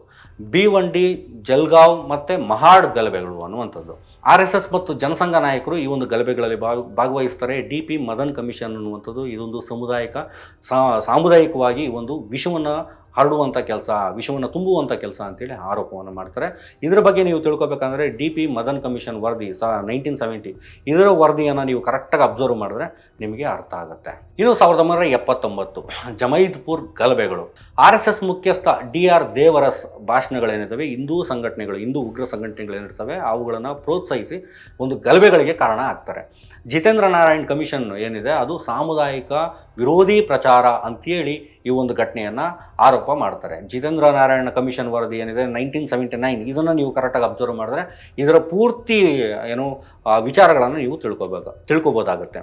ಡಿ ಜಲ್ಗಾಂವ್ ಮತ್ತು ಮಹಾಡ್ ಗಲಭೆಗಳು ಅನ್ನುವಂಥದ್ದು. ಆರ್ ಎಸ್ ಎಸ್ ಮತ್ತು ಜನಸಂಘ ನಾಯಕರು ಈ ಒಂದು ಗಲಭೆಗಳಲ್ಲಿ ಭಾಗ, ಭಾಗವಹಿಸ್ತಾರೆ. ಡಿ ಪಿ ಮದನ್ ಕಮಿಷನ್ ಅನ್ನುವಂಥದ್ದು ಇದೊಂದು ಸಮುದಾಯಿಕ ಸಾಮುದಾಯಿಕವಾಗಿ ಒಂದು ವಿಷವನ್ನು ಹರಡುವಂಥ ಕೆಲಸ, ವಿಷವನ್ನು ತುಂಬುವಂಥ ಕೆಲಸ ಅಂತೇಳಿ ಆರೋಪವನ್ನು ಮಾಡ್ತಾರೆ. ಇದರ ಬಗ್ಗೆ ನೀವು ತಿಳ್ಕೊಬೇಕಂದ್ರೆ ಡಿ ಪಿ ಮದನ್ ಕಮಿಷನ್ ವರದಿ ಸ ನೈನ್ಟೀನ್ ಸೆವೆಂಟಿ ಇದರ ವರದಿಯನ್ನು ನೀವು ಕರೆಕ್ಟಾಗಿ ಅಬ್ಸರ್ವ್ ಮಾಡಿದ್ರೆ ನಿಮಗೆ ಅರ್ಥ ಆಗುತ್ತೆ. ಇನ್ನು ಸಾವಿರದ ಒಂಬೈನೂರ ಎಪ್ಪತ್ತೊಂಬತ್ತು, ಜಮೈದ್ಪುರ್ ಗಲಭೆಗಳು. ಆರ್ ಎಸ್ ಎಸ್ ಮುಖ್ಯಸ್ಥ ಡಿ ಆರ್ ದೇವರಸ್ ಭಾಷಣಗಳೇನಿರ್ತವೆ ಹಿಂದೂ ಸಂಘಟನೆಗಳು, ಹಿಂದೂ ಉಗ್ರ ಸಂಘಟನೆಗಳೇನಿರ್ತವೆ? ಅವುಗಳನ್ನು ಪ್ರೋತ್ಸಾಹಿಸಿ ಒಂದು ಗಲಭೆಗಳಿಗೆ ಕಾರಣ ಆಗ್ತಾರೆ. ಜಿತೇಂದ್ರ ನಾರಾಯಣ್ ಕಮಿಷನ್ ಏನಿದೆ, ಅದು ಸಾಮುದಾಯಿಕ ವಿರೋಧಿ ಪ್ರಚಾರ ಅಂತೇಳಿ ಈ ಒಂದು ಘಟನೆಯನ್ನು ಆರೋಪ ಮಾಡ್ತಾರೆ. ಜಿತೇಂದ್ರ ನಾರಾಯಣ ಕಮಿಷನ್ ವರದಿ ಏನಿದೆ ನೈನ್ಟೀನ್ ಸೆವೆಂಟಿ ನೈನ್ ಇದನ್ನು ನೀವು ಕರೆಕ್ಟಾಗಿ ಅಬ್ಸರ್ವ್ ಮಾಡಿದ್ರೆ ಇದರ ಪೂರ್ತಿ ಏನು ವಿಚಾರಗಳನ್ನು ನೀವು ತಿಳ್ಕೊಬೇಕು ತಿಳ್ಕೊಬೋದಾಗುತ್ತೆ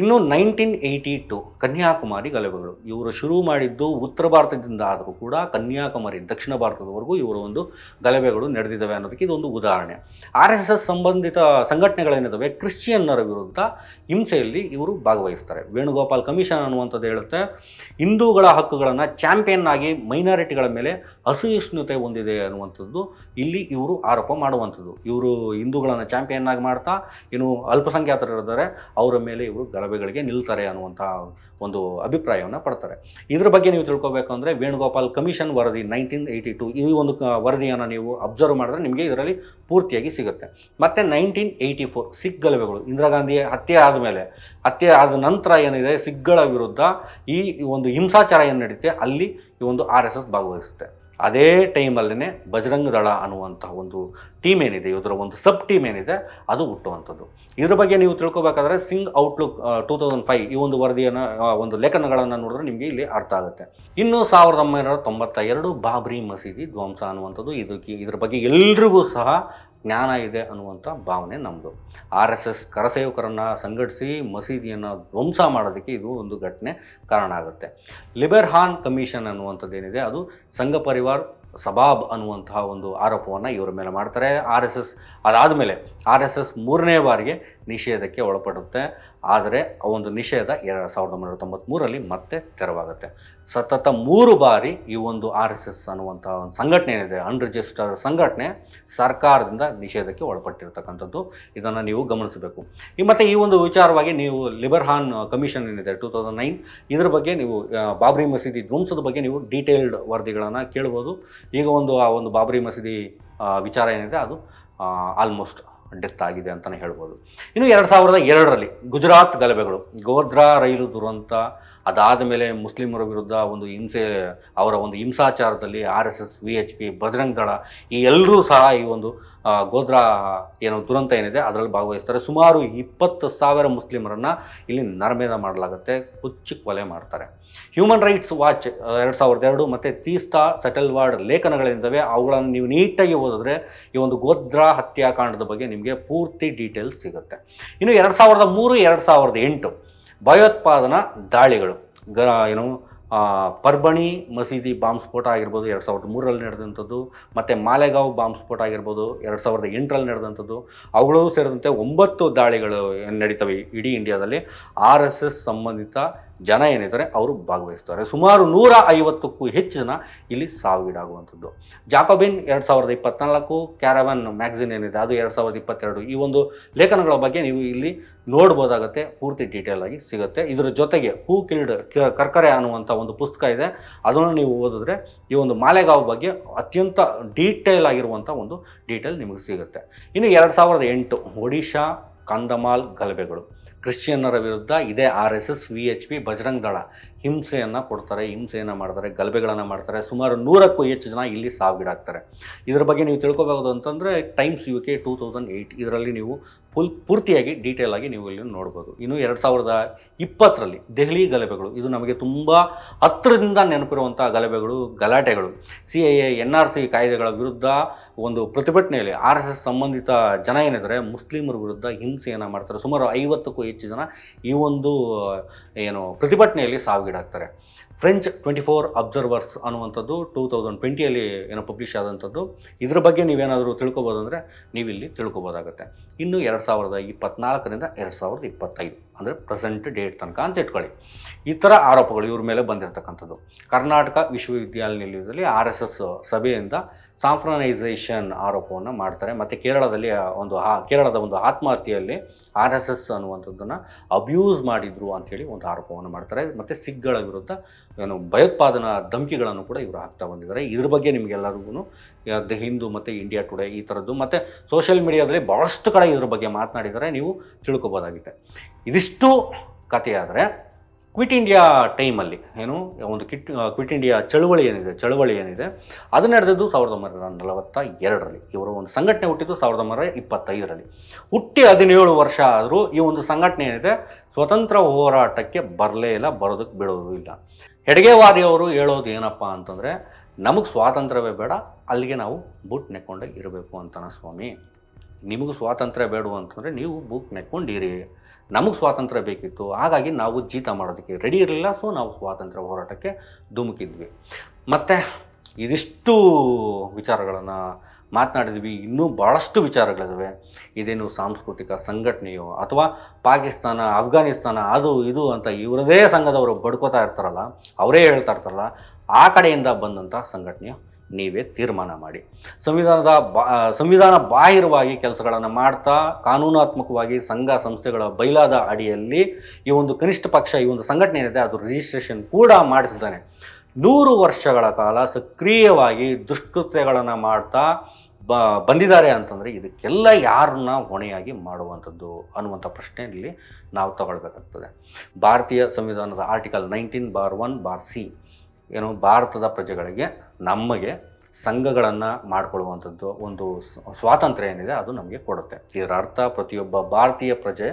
ಇನ್ನು ನೈನ್ಟೀನ್ ಏಯ್ಟಿ ಟು ಕನ್ಯಾಕುಮಾರಿ ಗಲಭೆಗಳು. ಇವರು ಶುರು ಮಾಡಿದ್ದು ಉತ್ತರ ಭಾರತದಿಂದ ಆದರೂ ಕೂಡ ಕನ್ಯಾಕುಮಾರಿ, ದಕ್ಷಿಣ ಭಾರತದವರೆಗೂ ಇವರ ಒಂದು ಗಲಭೆಗಳು ನಡೆದಿದ್ದಾವೆ ಅನ್ನೋದಕ್ಕೆ ಇದೊಂದು ಉದಾಹರಣೆ. ಆರ್ ಎಸ್ ಎಸ್ ಸಂಬಂಧಿತ ಸಂಘಟನೆಗಳೇನಿದ್ದಾವೆ ಕ್ರಿಶ್ಚಿಯನ್ನರ ವಿರುದ್ಧ ಹಿಂಸೆಯಲ್ಲಿ ಇವರು ಭಾಗವಹಿಸ್ತಾರೆ. ವೇಣುಗೋಪಾಲ್ ಕಮಿಷನ್ ಅನ್ನುವಂಥದ್ದು ಹೇಳುತ್ತೆ, ಹಿಂದೂಗಳ ಹಕ್ಕುಗಳನ್ನು ಚಾಂಪಿಯನ್ ಆಗಿ ಮೈನಾರಿಟಿಗಳ ಮೇಲೆ ಅಸಹಿಷ್ಣುತೆ ಹೊಂದಿದೆ ಅನ್ನುವಂಥದ್ದು ಇಲ್ಲಿ ಇವರು ಆರೋಪ ಮಾಡುವಂಥದ್ದು. ಇವರು ಹಿಂದೂಗಳನ್ನು ಚಾಂಪಿಯನ್ ಆಗಿ ಮಾಡ್ತಾ ಇನ್ನು ಅಲ್ಪಸಂಖ್ಯಾತರು ಇದ್ದಾರೆ, ಅವರ ಮೇಲೆ ಇವರು ಗಲಭೆಗಳಿಗೆ ನಿಲ್ತಾರೆ ಅನ್ನುವಂಥ ಒಂದು ಅಭಿಪ್ರಾಯವನ್ನು ಪಡ್ತಾರೆ. ಇದ್ರ ಬಗ್ಗೆ ನೀವು ತಿಳ್ಕೊಬೇಕು ಅಂದರೆ ವೇಣುಗೋಪಾಲ್ ಕಮಿಷನ್ ವರದಿ ನೈನ್ಟೀನ್ ಏಯ್ಟಿ ಟು ಈ ಒಂದು ವರದಿಯನ್ನು ನೀವು ಅಬ್ಸರ್ವ್ ಮಾಡಿದ್ರೆ ನಿಮಗೆ ಇದರಲ್ಲಿ ಪೂರ್ತಿಯಾಗಿ ಸಿಗುತ್ತೆ. ಮತ್ತು ನೈನ್ಟೀನ್ ಏಯ್ಟಿ ಫೋರ್ ಸಿಖ್ ಗಲಭೆಗಳು, ಇಂದಿರಾ ಗಾಂಧಿ ಹತ್ಯೆ ಆದಮೇಲೆ, ಹತ್ಯೆ ಆದ ನಂತರ ಏನಿದೆ ಸಿಖ್ಗಳ ವಿರುದ್ಧ ಈ ಒಂದು ಹಿಂಸಾಚಾರ ಏನು ನಡೆಯುತ್ತೆ ಅಲ್ಲಿ ಈ ಒಂದು ಆರ್ ಎಸ್ ಎಸ್ ಭಾಗವಹಿಸುತ್ತೆ. ಅದೇ ಟೈಮಲ್ಲೇ ಬಜರಂಗ ದಳ ಅನ್ನುವಂಥ ಒಂದು ಟೀಮ್ ಏನಿದೆ ಇದರ ಒಂದು ಸಬ್ ಟೀಮ್ ಏನಿದೆ, ಅದು ಹುಟ್ಟುವಂಥದ್ದು. ಇದ್ರ ಬಗ್ಗೆ ನೀವು ತಿಳ್ಕೊಬೇಕಾದ್ರೆ Singh outlook two thousand five ಈ ಒಂದು ವರದಿಯನ್ನು ಒಂದು ಲೇಖನಗಳನ್ನು ನೋಡಿದ್ರೆ ನಿಮಗೆ ಇಲ್ಲಿ ಅರ್ಥ ಆಗುತ್ತೆ. ಇನ್ನು ಸಾವಿರದ ಒಂಬೈನೂರ ತೊಂಬತ್ತ ಎರಡು ಬಾಬ್ರಿ ಮಸೀದಿ ಧ್ವಂಸ ಅನ್ನುವಂಥದ್ದು ಇದಕ್ಕೆ ಇದ್ರ ಬಗ್ಗೆ ಎಲ್ರಿಗೂ ಸಹ ಜ್ಞಾನ ಇದೆ ಅನ್ನುವಂಥ ಭಾವನೆ ನಮ್ಮದು ಆರ್ ಎಸ್ ಎಸ್ ಕರಸೇವಕರನ್ನು ಸಂಘಟಿಸಿ ಮಸೀದಿಯನ್ನು ಧ್ವಂಸ ಮಾಡೋದಕ್ಕೆ ಇದು ಒಂದು ಘಟನೆ ಕಾರಣ ಆಗುತ್ತೆ. ಲಿಬೆರ್ಹಾನ್ ಕಮಿಷನ್ ಅನ್ನುವಂಥದ್ದೇನಿದೆ ಅದು ಸಂಘ ಪರಿವಾರ್ ಸಬಾಬ್ ಅನ್ನುವಂತಹ ಒಂದು ಆರೋಪವನ್ನು ಇವರ ಮೇಲೆ ಮಾಡ್ತಾರೆ. ಆರ್ ಎಸ್ ಎಸ್ ಅದಾದಮೇಲೆ ಆರ್ ಎಸ್ ಎಸ್ ಮೂರನೇ ಬಾರಿಗೆ ನಿಷೇಧಕ್ಕೆ ಒಳಪಡುತ್ತೆ. ಆದರೆ ಆ ಒಂದು ನಿಷೇಧ ಎರಡು ಸಾವಿರದ ಒಂಬೈನೂರ ತೊಂಬತ್ತ್ಮೂರರಲ್ಲಿ ಮತ್ತೆ ತೆರವಾಗುತ್ತೆ. ಸತತ ಮೂರು ಬಾರಿ ಈ ಒಂದು ಆರ್ ಎಸ್ ಎಸ್ ಅನ್ನುವಂಥ ಒಂದು ಸಂಘಟನೆ ಏನಿದೆ ಅನ್ರಿಜಿಸ್ಟರ್ ಸಂಘಟನೆ ಸರ್ಕಾರದಿಂದ ನಿಷೇಧಕ್ಕೆ ಒಳಪಟ್ಟಿರ್ತಕ್ಕಂಥದ್ದು. ಇದನ್ನು ನೀವು ಗಮನಿಸಬೇಕು. ಈ ಮತ್ತು ಈ ಒಂದು ವಿಚಾರವಾಗಿ ನೀವು ಲಿಬರ್ಹಾನ್ ಕಮಿಷನ್ ಏನಿದೆ ಟೂ ತೌಸಂಡ್ ನೈನ್ ಇದ್ರ ಬಗ್ಗೆ ನೀವು ಬಾಬ್ರಿ ಮಸೀದಿ ಧ್ವಂಸದ ಬಗ್ಗೆ ನೀವು ಡೀಟೇಲ್ಡ್ ವರದಿಗಳನ್ನು ಕೇಳ್ಬೋದು. ಈಗ ಒಂದು, ಆ ಒಂದು ಬಾಬ್ರಿ ಮಸೀದಿ ವಿಚಾರ ಏನಿದೆ, ಅದು ಆಲ್ಮೋಸ್ಟ್ ಡೆತ್ ಆಗಿದೆ ಅಂತಲೇ ಹೇಳ್ಬೋದು. ಇನ್ನು ಎರಡು ಸಾವಿರದ ಎರಡರಲ್ಲಿ ಗುಜರಾತ್ ಗಲಭೆಗಳು ಗೋಧ್ರಾ ರೈಲು ದುರಂತ ಅದಾದ ಮೇಲೆ ಮುಸ್ಲಿಮರ ವಿರುದ್ಧ ಒಂದು ಹಿಂಸೆ, ಅವರ ಒಂದು ಹಿಂಸಾಚಾರದಲ್ಲಿ R S S, V H P, Bajrang Dal ಈ ಎಲ್ಲರೂ ಸಹ ಈ ಒಂದು ಗೋದ್ರಾ ಏನೋ ದುರಂತ ಏನಿದೆ, ಅದರಲ್ಲಿ ಭಾಗವಹಿಸ್ತಾರೆ. ಸುಮಾರು ಇಪ್ಪತ್ತು ಸಾವಿರ ಮುಸ್ಲಿಮರನ್ನು ಇಲ್ಲಿ ನರಮೇಧ ಮಾಡಲಾಗುತ್ತೆ, ಹುಚ್ಚು ಕೊಲೆ ಮಾಡ್ತಾರೆ. ಹ್ಯೂಮನ್ ರೈಟ್ಸ್ ವಾಚ್ ಎರಡು ಸಾವಿರದ ಎರಡು ಮತ್ತು ತೀಸ್ತಾ ಸೆಟಲ್ವಾರ್ಡ್ ಲೇಖನಗಳೇನಿದ್ದಾವೆ ಅವುಗಳನ್ನು ನೀವು ನೀಟಾಗಿ ಓದಿದ್ರೆ ಈ ಒಂದು ಗೋದ್ರಾ ಹತ್ಯಾಕಾಂಡದ ಬಗ್ಗೆ ನಿಮಗೆ ಪೂರ್ತಿ ಡೀಟೇಲ್ಸ್ ಸಿಗುತ್ತೆ. ಇನ್ನು ಎರಡು ಸಾವಿರದ ಮೂರು, ಎರಡು ಸಾವಿರದ ಎಂಟು ಭಯೋತ್ಪಾದನಾ ದಾಳಿಗಳು. ಗ, ಏನು ಪರ್ಬಣಿ ಮಸೀದಿ ಬಾಂಬ್ ಸ್ಫೋಟ ಆಗಿರ್ಬೋದು ಎರಡು ಸಾವಿರದ ಮೂರರಲ್ಲಿ ನಡೆದಂಥದ್ದು, ಮತ್ತು ಮಾಲೆಗಾಂವ್ ಬಾಂಬ್ ಸ್ಫೋಟ ಆಗಿರ್ಬೋದು ಎರಡು ಸಾವಿರದ ಎಂಟರಲ್ಲಿ ನಡೆದಂಥದ್ದು, ಅವುಗಳು ಸೇರಿದಂತೆ ಒಂಬತ್ತು ದಾಳಿಗಳು ನಡೀತವೆ ಇಡೀ ಇಂಡಿಯಾದಲ್ಲಿ. ಆರ್ ಎಸ್ ಎಸ್ ಸಂಬಂಧಿತ ಜನ ಏನಿದ್ದಾರೆ ಅವರು ಭಾಗವಹಿಸ್ತಾರೆ. ಸುಮಾರು ನೂರ ಐವತ್ತಕ್ಕೂ ಹೆಚ್ಚು ಜನ ಇಲ್ಲಿ ಸಾವಿಗೀಡಾಗುವಂಥದ್ದು. ಜಾಕೋಬಿನ್ ಎರಡು ಸಾವಿರದ ಇಪ್ಪತ್ನಾಲ್ಕು ಕ್ಯಾರವನ್ ಮ್ಯಾಗ್ಝಿನ್ ಏನಿದೆ, ಅದು ಎರಡು ಸಾವಿರದ ಇಪ್ಪತ್ತೆರಡು. ಈ ಒಂದು ಲೇಖನಗಳ ಬಗ್ಗೆ ನೀವು ಇಲ್ಲಿ ನೋಡ್ಬೋದಾಗತ್ತೆ, ಪೂರ್ತಿ ಡೀಟೇಲ್ ಆಗಿ ಸಿಗುತ್ತೆ. ಇದರ ಜೊತೆಗೆ ಹೂ ಕಿಲ್ಡ್ ಕರ್ಕರೆ ಅನ್ನುವಂಥ ಒಂದು ಪುಸ್ತಕ ಇದೆ. ಅದನ್ನು ನೀವು ಓದಿದ್ರೆ ಈ ಒಂದು ಮಾಲೆಗಾವ್ ಬಗ್ಗೆ ಅತ್ಯಂತ ಡೀಟೇಲ್ ಆಗಿರುವಂಥ ಒಂದು ಡೀಟೇಲ್ ನಿಮಗೆ ಸಿಗುತ್ತೆ. ಇನ್ನು ಎರಡು ಸಾವಿರದ ಎಂಟು, ಒಡಿಶಾ, ಕಂದಮಾಲ್, ಗಲಭೆಗಳು. ಕ್ರಿಶ್ಚಿಯನ್ನರ ವಿರುದ್ಧ ಇದೇ R S S V H P Bajrang Dal. ಹಿಂಸೆಯನ್ನು ಕೊಡ್ತಾರೆ, ಹಿಂಸೆಯನ್ನು ಮಾಡ್ತಾರೆ, ಗಲಭೆಗಳನ್ನು ಮಾಡ್ತಾರೆ. ಸುಮಾರು ನೂರಕ್ಕೂ ಹೆಚ್ಚು ಜನ ಇಲ್ಲಿ ಸಾವಿಗೀಡಾಗ್ತಾರೆ. ಇದರ ಬಗ್ಗೆ ನೀವು ತಿಳ್ಕೊಬಹುದು ಅಂತಂದರೆ Times U K two thousand eight ಇದರಲ್ಲಿ ನೀವು ಫುಲ್ ಪೂರ್ತಿಯಾಗಿ ಡೀಟೇಲ್ ಆಗಿ ನೀವು ಇಲ್ಲಿ ನೋಡ್ಬೋದು. ಇನ್ನು ಎರಡು ಸಾವಿರದ ಇಪ್ಪತ್ತರಲ್ಲಿ ದೆಹಲಿ ಗಲಭೆಗಳು. ಇದು ನಮಗೆ ತುಂಬ ಹತ್ತಿರದಿಂದ ನೆನಪಿರುವಂಥ ಗಲಭೆಗಳು, ಗಲಾಟೆಗಳು. C I A, N R C ಕಾಯ್ದೆಗಳ ವಿರುದ್ಧ ಒಂದು ಪ್ರತಿಭಟನೆಯಲ್ಲಿ ಆರ್ ಎಸ್ ಎಸ್ ಸಂಬಂಧಿತ ಜನ ಏನಿದ್ದಾರೆ, ಮುಸ್ಲಿಮರ ವಿರುದ್ಧ ಹಿಂಸೆಯನ್ನು ಮಾಡ್ತಾರೆ. ಸುಮಾರು ಐವತ್ತಕ್ಕೂ ಹೆಚ್ಚು ಜನ ಈ ಒಂದು, ಏನು ಪ್ರತಿಭಟನೆಯಲ್ಲಿ ಸಾವಿಗೀಡಾಗ್ತಾರೆ ಫ್ರೆಂಚ್ ಟ್ವೆಂಟಿ ಫೋರ್ ಅಬ್ಸರ್ವರ್ಸ್ ಅನ್ನುವಂಥದ್ದು ಟೂ ತೌಸಂಡ್ ಟ್ವೆಂಟಿಯಲ್ಲಿ ಏನೋ ಪಬ್ಲಿಷ್ ಆದಂಥದ್ದು. ಇದ್ರ ಬಗ್ಗೆ ನೀವೇನಾದರೂ ತಿಳ್ಕೊಬೋದು ಅಂದರೆ ನೀವಿಲ್ಲಿ ತಿಳ್ಕೊಬೋದಾಗುತ್ತೆ. ಇನ್ನು ಎರಡು ಸಾವಿರದ ಇಪ್ಪತ್ನಾಲ್ಕರಿಂದ ಎರಡು ಸಾವಿರದ ಇಪ್ಪತ್ತೈದು. ಅಂದರೆ ಪ್ರೆಸೆಂಟ್ ಡೇಟ್ ತನಕ ಅಂತ ಇಟ್ಕೊಳ್ಳಿ. ಈ ಥರ ಆರೋಪಗಳು ಇವ್ರ ಮೇಲೆ ಬಂದಿರತಕ್ಕಂಥದ್ದು. ಕರ್ನಾಟಕ ವಿಶ್ವವಿದ್ಯಾನಿಲಯದಲ್ಲಿ ಆರ್ ಎಸ್ ಎಸ್ ಸಭೆಯಿಂದ ಸಾಂಫ್ರನೈಸೇಷನ್ ಆರೋಪವನ್ನು ಮಾಡ್ತಾರೆ. ಮತ್ತು ಕೇರಳದಲ್ಲಿ ಒಂದು ಆ, ಕೇರಳದ ಒಂದು ಆತ್ಮಹತ್ಯೆಯಲ್ಲಿ ಆರ್ ಎಸ್ ಎಸ್ ಅನ್ನುವಂಥದ್ದನ್ನು ಅಬ್ಯೂಸ್ ಮಾಡಿದ್ರು ಅಂಥೇಳಿ ಒಂದು ಆರೋಪವನ್ನು ಮಾಡ್ತಾರೆ. ಮತ್ತು ಸಿಖ್ಗಳ ವಿರುದ್ಧ ಏನು ಭಯೋತ್ಪಾದನಾ ಧಮಕಿಗಳನ್ನು ಕೂಡ ಇವರು ಹಾಕ್ತಾ ಬಂದಿದ್ದಾರೆ. ಇದ್ರ ಬಗ್ಗೆ ನಿಮಗೆಲ್ಲರಿಗೂ ದ ಹಿಂದೂ ಮತ್ತು ಇಂಡಿಯಾ ಟುಡೇ ಈ ಥರದ್ದು ಮತ್ತು ಸೋಷಿಯಲ್ ಮೀಡಿಯಾದಲ್ಲಿ ಭಾಳಷ್ಟು ಕಡೆ ಇದ್ರ ಬಗ್ಗೆ ಮಾತನಾಡಿದರೆ ನೀವು ತಿಳ್ಕೊಬೋದಾಗಿದೆ ಇದಿಷ್ಟು ಕಥೆಯಾದರೆ ಕ್ವಿಟ್ ಇಂಡಿಯಾ ಟೈಮಲ್ಲಿ ಏನು, ಒಂದು ಕಿಟ್ ಕ್ವಿಟ್ ಇಂಡಿಯಾ ಚಳುವಳಿ ಏನಿದೆ ಚಳುವಳಿ ಏನಿದೆ ಅದು ನಡೆದಿದ್ದು ಸಾವಿರದ ಒಂಬೈನೂರ ನಲವತ್ತ ಎರಡರಲ್ಲಿ ಇವರು ಒಂದು ಸಂಘಟನೆ ಹುಟ್ಟಿದ್ದು ಸಾವಿರದ ಒಂಬೈನೂರ ಇಪ್ಪತ್ತೈದರಲ್ಲಿ. ಹುಟ್ಟಿ ಹದಿನೇಳು ವರ್ಷ ಆದರೂ ಈ ಒಂದು ಸಂಘಟನೆ ಏನಿದೆ ಸ್ವತಂತ್ರ ಹೋರಾಟಕ್ಕೆ ಬರಲೇ ಇಲ್ಲ, ಬರೋದಕ್ಕೆ ಬಿಡೋದು ಇಲ್ಲ. ಹೆಡ್ಗೆವಾರಿಯವರು ಹೇಳೋದು ಏನಪ್ಪ ಅಂತಂದರೆ, ನಮಗೆ ಸ್ವಾತಂತ್ರ್ಯವೇ ಬೇಡ, ಅಲ್ಲಿಗೆ ನಾವು ಬೂಟ್ ನೆಕ್ಕೊಂಡೇ ಇರಬೇಕು ಅಂತಾನ ಸ್ವಾಮಿ. ನಿಮಗೂ ಸ್ವಾತಂತ್ರ್ಯ ಬೇಡು ಅಂತಂದರೆ ನೀವು ಬೂಟ್ ನೆಕ್ಕೊಂಡಿರಿ. ನಮಗೆ ಸ್ವಾತಂತ್ರ್ಯ ಬೇಕಿತ್ತು, ಹಾಗಾಗಿ ನಾವು ಜೀತ ಮಾಡೋದಕ್ಕೆ ರೆಡಿ ಇರಲಿಲ್ಲ ಸೊ ನಾವು ಸ್ವಾತಂತ್ರ್ಯ ಹೋರಾಟಕ್ಕೆ ಧುಮುಕಿದ್ವಿ. ಮತ್ತು ಇದಿಷ್ಟು ವಿಚಾರಗಳನ್ನು ಮಾತನಾಡಿದ್ವಿ. ಇನ್ನೂ ಭಾಳಷ್ಟು ವಿಚಾರಗಳಿದ್ದಾವೆ ಇದೇನು ಸಾಂಸ್ಕೃತಿಕ ಸಂಘಟನೆಯೋ ಅಥವಾ ಪಾಕಿಸ್ತಾನ ಅಫ್ಘಾನಿಸ್ತಾನ ಅದು ಇದು ಅಂತ ಇವರದೇ ಸಂಘದವರು ಬಡ್ಕೋತಾ ಇರ್ತಾರಲ್ಲ, ಅವರೇ ಹೇಳ್ತಾ ಇರ್ತಾರಲ್ಲ, ಆ ಕಡೆಯಿಂದ ಬಂದಂಥ ಸಂಘಟನೆಯ ನೀವೇ ತೀರ್ಮಾನ ಮಾಡಿ. ಸಂವಿಧಾನದ ಬಾ ಸಂವಿಧಾನ ಬಾಹಿರವಾಗಿ ಕೆಲಸಗಳನ್ನು ಮಾಡ್ತಾ, ಕಾನೂನಾತ್ಮಕವಾಗಿ ಸಂಘ ಸಂಸ್ಥೆಗಳ ಬೈಲಾದ ಅಡಿಯಲ್ಲಿ ಈ ಒಂದು ಕನಿಷ್ಠ ಪಕ್ಷ, ಈ ಒಂದು ಸಂಘಟನೆ ಏನಿದೆ, ಅದು ರಿಜಿಸ್ಟ್ರೇಷನ್ ಕೂಡ ಮಾಡಿಸಿದ್ದಾನೆ. ನೂರು ವರ್ಷಗಳ ಕಾಲ ಸಕ್ರಿಯವಾಗಿ ದುಷ್ಕೃತ್ಯಗಳನ್ನು ಮಾಡ್ತಾ ಬ, ಬಂದಿದ್ದಾರೆ ಅಂತಂದರೆ ಇದಕ್ಕೆಲ್ಲ ಯಾರನ್ನ ಹೊಣೆಯಾಗಿ ಮಾಡುವಂಥದ್ದು ಅನ್ನುವಂಥ ಪ್ರಶ್ನೆಯಲ್ಲಿ ನಾವು ತಗೊಳ್ಬೇಕಾಗ್ತದೆ. ಭಾರತೀಯ ಸಂವಿಧಾನದ article nineteen bar one bar C ಏನು ಭಾರತದ ಪ್ರಜೆಗಳಿಗೆ ನಮಗೆ ಸಂಘಗಳನ್ನು ಮಾಡಿಕೊಳ್ಳುವಂಥದ್ದು ಒಂದು ಸ್ವಾತಂತ್ರ್ಯ ಏನಿದೆ ಅದು ನಮಗೆ ಕೊಡುತ್ತೆ. ಇದರ ಅರ್ಥ ಪ್ರತಿಯೊಬ್ಬ ಭಾರತೀಯ ಪ್ರಜೆ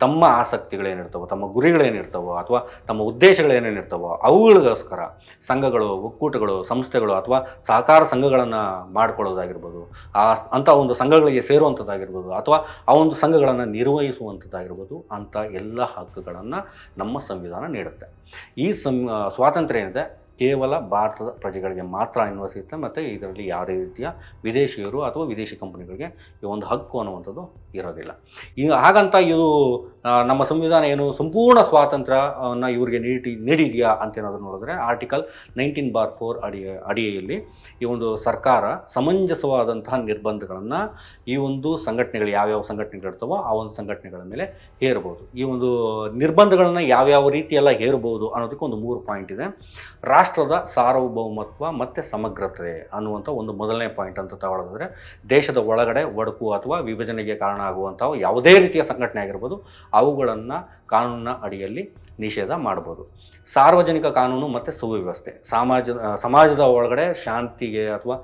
ತಮ್ಮ ಆಸಕ್ತಿಗಳೇನಿರ್ತವೋ, ತಮ್ಮ ಗುರಿಗಳೇನಿರ್ತವೋ, ಅಥವಾ ತಮ್ಮ ಉದ್ದೇಶಗಳೇನೇನಿರ್ತವೋ ಅವುಗಳಿಗೋಸ್ಕರ ಸಂಘಗಳು, ಒಕ್ಕೂಟಗಳು, ಸಂಸ್ಥೆಗಳು, ಅಥವಾ ಸಹಕಾರ ಸಂಘಗಳನ್ನು ಮಾಡ್ಕೊಳ್ಳೋದಾಗಿರ್ಬೋದು, ಆ ಅಂಥ ಒಂದು ಸಂಘಗಳಿಗೆ ಸೇರುವಂಥದ್ದಾಗಿರ್ಬೋದು, ಅಥವಾ ಆ ಒಂದು ಸಂಘಗಳನ್ನು ನಿರ್ವಹಿಸುವಂಥದ್ದಾಗಿರ್ಬೋದು ಅಂಥ ಎಲ್ಲ ಹಕ್ಕುಗಳನ್ನು ನಮ್ಮ ಸಂವಿಧಾನ ನೀಡುತ್ತೆ. ಈ ಸಂ ಸ್ವಾತಂತ್ರ್ಯ ಏನಿದೆ ಕೇವಲ ಭಾರತದ ಪ್ರಜೆಗಳಿಗೆ ಮಾತ್ರ ಅನ್ವಯಿಸುತ್ತೆ ಮತ್ತು ಇದರಲ್ಲಿ ಯಾವುದೇ ರೀತಿಯ ವಿದೇಶಿಯರು ಅಥವಾ ವಿದೇಶಿ ಕಂಪನಿಗಳಿಗೆ ಈ ಒಂದು ಹಕ್ಕು ಅನ್ನುವಂಥದ್ದು ಇರೋದಿಲ್ಲ. ಈಗ ಹಾಗಂತ ಇದು ನಮ್ಮ ಸಂವಿಧಾನ ಏನು ಸಂಪೂರ್ಣ ಸ್ವಾತಂತ್ರ್ಯವನ್ನು ಇವರಿಗೆ ನೀಡಿ, ನೀಡಿದೆಯಾ ಅಂತೇನಾದರೂ ನೋಡಿದ್ರೆ ಆರ್ಟಿಕಲ್ ನೈನ್ಟೀನ್ ಬಾರ್ ಫೋರ್ ಅಡಿ, ಅಡಿಯಲ್ಲಿ ಈ ಒಂದು ಸರ್ಕಾರ ಸಮಂಜಸವಾದಂತಹ ನಿರ್ಬಂಧಗಳನ್ನು ಈ ಒಂದು ಸಂಘಟನೆಗಳು ಯಾವ್ಯಾವ ಸಂಘಟನೆಗಳಿರ್ತವೋ ಆ ಒಂದು ಸಂಘಟನೆಗಳ ಮೇಲೆ ಹೇರ್ಬೋದು ಈ ಒಂದು ನಿರ್ಬಂಧಗಳನ್ನು ಯಾವ್ಯಾವ ರೀತಿಯೆಲ್ಲ ಹೇರ್ಬೋದು ಅನ್ನೋದಕ್ಕೆ ಒಂದು ಮೂರು ಪಾಯಿಂಟ್ ಇದೆ. ರಾಷ್ಟ್ರದ ಸಾರ್ವಭೌಮತ್ವ ಮತ್ತು ಸಮಗ್ರತೆ ಅನ್ನುವಂಥ ಒಂದು ಮೊದಲನೇ ಪಾಯಿಂಟ್ ಅಂತ ತಗೊಳ್ಳೋದಾದರೆ ದೇಶದ ಒಳಗಡೆ ಒಡಕು ಅಥವಾ ವಿಭಜನೆಗೆ ಕಾರಣ ಆಗುವಂಥ ಯಾವುದೇ ರೀತಿಯ ಸಂಘಟನೆ ಆಗಿರ್ಬೋದು, ಅವುಗಳನ್ನು ಕಾನೂನಿನ ಅಡಿಯಲ್ಲಿ ನಿಷೇಧ ಮಾಡ್ಬೋದು. ಸಾರ್ವಜನಿಕ ಕಾನೂನು ಮತ್ತು ಸುವ್ಯವಸ್ಥೆ. ಸಮಾಜ ಸಮಾಜದ ಒಳಗಡೆ ಶಾಂತಿಗೆ ಅಥವಾ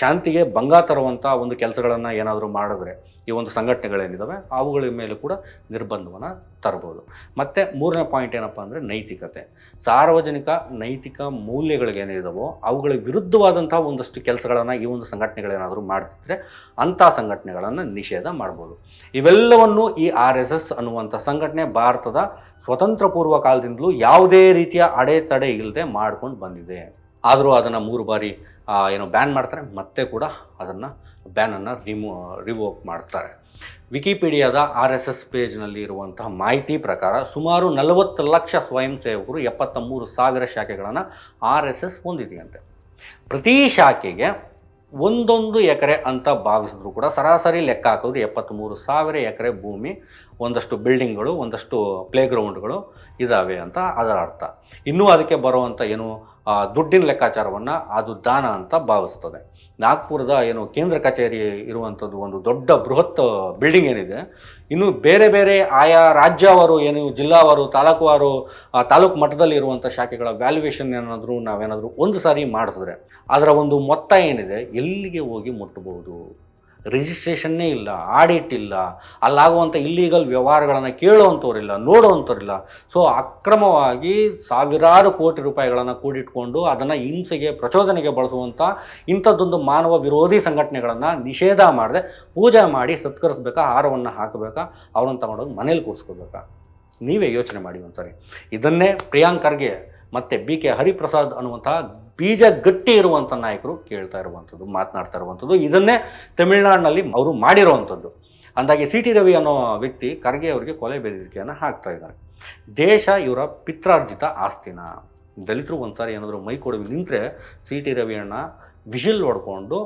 ಶಾಂತಿಗೆ ಭಂಗ ತರುವಂಥ ಒಂದು ಕೆಲಸಗಳನ್ನು ಏನಾದರೂ ಮಾಡಿದ್ರೆ ಈ ಒಂದು ಸಂಘಟನೆಗಳೇನಿದ್ದಾವೆ ಅವುಗಳ ಮೇಲೆ ಕೂಡ ನಿರ್ಬಂಧವನ್ನು ತರ್ಬೋದು. ಮತ್ತು ಮೂರನೇ ಪಾಯಿಂಟ್ ಏನಪ್ಪ ಅಂದರೆ ನೈತಿಕತೆ. ಸಾರ್ವಜನಿಕ ನೈತಿಕ ಮೌಲ್ಯಗಳಿಗೇನಿದಾವೋ, ಅವುಗಳ ವಿರುದ್ಧವಾದಂಥ ಒಂದಷ್ಟು ಕೆಲಸಗಳನ್ನು ಈ ಒಂದು ಸಂಘಟನೆಗಳೇನಾದರೂ ಮಾಡ್ತಿದ್ರೆ ಅಂಥ ಸಂಘಟನೆಗಳನ್ನು ನಿಷೇಧ ಮಾಡ್ಬೋದು. ಇವೆಲ್ಲವನ್ನು ಈ ಆರ್ ಎಸ್ ಎಸ್ ಅನ್ನುವಂಥ ಸಂಘಟನೆ ಭಾರತದ ಸ್ವತಂತ್ರ ಪೂರ್ವ ಕಾಲದಿಂದಲೂ ಯಾವುದೇ ರೀತಿಯ ಅಡೆತಡೆ ಇಲ್ಲದೆ ಮಾಡ್ಕೊಂಡು ಬಂದಿದೆ. ಆದರೂ ಅದನ್ನು ಮೂರು ಬಾರಿ ಏನು ಬ್ಯಾನ್ ಮಾಡ್ತಾರೆ, ಮತ್ತೆ ಕೂಡ ಅದನ್ನು ಬ್ಯಾನನ್ನು ರಿಮೂ ರಿವೋಕ್ ಮಾಡ್ತಾರೆ. ವಿಕಿಪೀಡಿಯಾದ ಆರ್ ಎಸ್ ಎಸ್ ಪೇಜ್ನಲ್ಲಿ ಇರುವಂತಹ ಮಾಹಿತಿ ಪ್ರಕಾರ ಸುಮಾರು ನಲವತ್ತು ಲಕ್ಷ ಸ್ವಯಂ ಸೇವಕರು ಎಪ್ಪತ್ತ ಮೂರು ಸಾವಿರ ಶಾಖೆಗಳನ್ನು ಆರ್ ಎಸ್ ಎಸ್ ಹೊಂದಿದೆಯಂತೆ. ಪ್ರತಿ ಶಾಖೆಗೆ ಒಂದೊಂದು ಎಕರೆ ಅಂತ ಭಾವಿಸಿದ್ರು ಕೂಡ ಸರಾಸರಿ ಲೆಕ್ಕ ಹಾಕಿದ್ರೆ ಎಪ್ಪತ್ತ್ಮೂರು ಸಾವಿರ ಎಕರೆ ಭೂಮಿ, ಒಂದಷ್ಟು ಬಿಲ್ಡಿಂಗ್ಗಳು, ಒಂದಷ್ಟು ಪ್ಲೇಗ್ರೌಂಡ್ಗಳು ಇದ್ದಾವೆ ಅಂತ ಅದರ ಅರ್ಥ. ಇನ್ನೂ ಅದಕ್ಕೆ ಬರುವಂಥ ಏನು ದುಡ್ಡಿನ ಲೆಕ್ಕಾಚಾರವನ್ನು ಅದು ದಾನ ಅಂತ ಭಾವಿಸ್ತದೆ. ನಾಗ್ಪುರದ ಏನು ಕೇಂದ್ರ ಕಚೇರಿ ಇರುವಂಥದ್ದು ಒಂದು ದೊಡ್ಡ ಬೃಹತ್ ಬಿಲ್ಡಿಂಗ್ ಏನಿದೆ, ಇನ್ನು ಬೇರೆ ಬೇರೆ ಆಯಾ ರಾಜ್ಯವಾರು ಏನು ಜಿಲ್ಲಾವಾರು, ತಾಲೂಕುವಾರು ತಾಲೂಕು ಮಟ್ಟದಲ್ಲಿ ಇರುವಂಥ ಶಾಖೆಗಳ ವ್ಯಾಲ್ಯೂಯೇಷನ್ ಏನಾದರೂ ನಾವೇನಾದರೂ ಒಂದು ಸಾರಿ ಮಾಡಿಸಿದ್ರೆ, ಅದರ ಒಂದು ಮೊತ್ತ ಏನಿದೆ ಎಲ್ಲಿಗೆ ಹೋಗಿ ಮುಟ್ಟಬಹುದು? ರಿಜಿಸ್ಟ್ರೇಷನ್ನೇ ಇಲ್ಲ, ಆಡಿಟ್ ಇಲ್ಲ, ಅಲ್ಲಾಗುವಂಥ ಇಲ್ಲೀಗಲ್ ವ್ಯವಹಾರಗಳನ್ನು ಕೇಳುವಂಥವ್ರಿಲ್ಲ, ನೋಡುವಂಥವ್ರಿಲ್ಲ. ಸೊ ಅಕ್ರಮವಾಗಿ ಸಾವಿರಾರು ಕೋಟಿ ರೂಪಾಯಿಗಳನ್ನು ಕೂಡಿಟ್ಕೊಂಡು ಅದನ್ನು ಹಿಂಸೆಗೆ, ಪ್ರಚೋದನೆಗೆ ಬಳಸುವಂಥ ಇಂಥದ್ದೊಂದು ಮಾನವ ವಿರೋಧಿ ಸಂಘಟನೆಗಳನ್ನು ನಿಷೇಧ ಮಾಡದೆ, ಪೂಜೆ ಮಾಡಿ ಸತ್ಕರಿಸ್ಬೇಕಾ ಆಹಾರವನ್ನು ಹಾಕಬೇಕಾ, ಅವ್ರನ್ನ ತಗೊಂಡೋಗಿ ಮನೇಲಿ ಕೂರಿಸ್ಕೋಬೇಕಾ ನೀವೇ ಯೋಚನೆ ಮಾಡಿ ಒಂದ್ಸರಿ. ಇದನ್ನೇ ಪ್ರಿಯಾಂಕರ್ಗೆ ಮತ್ತು ಬಿ ಕೆ ಹರಿಪ್ರಸಾದ್ ಅನ್ನುವಂತಹ ಬೀಜ ಗಟ್ಟಿ ಇರುವಂಥ ನಾಯಕರು ಕೇಳ್ತಾ ಇರುವಂಥದ್ದು ಮಾತನಾಡ್ತಾ ಇರುವಂಥದ್ದು ಇದನ್ನೇ ತಮಿಳ್ನಾಡಿನಲ್ಲಿ ಅವರು ಮಾಡಿರುವಂಥದ್ದು ಅಂದಾಗೆ ಸಿ ಟಿ ರವಿ ಅನ್ನೋ ವ್ಯಕ್ತಿ ಖರ್ಗೆ ಅವರಿಗೆ ಕೊಲೆ ಬೆದರಿಕೆಯನ್ನು ಹಾಕ್ತಾ ಇದ್ದಾರೆ. ದೇಶ ಇವರ ಪಿತ್ರಾರ್ಜಿತ ಆಸ್ತಿನ. ದಲಿತರು ಒಂದ್ಸಾರಿ ಏನಾದರೂ ಮೈ ಕೊಡವಿ ನಿಂತರೆ ಸಿ ಟಿ ರವಿಯಣ್ಣ ವಿಷಿಲ್ ಹೊಡ್ಕೊಂಡು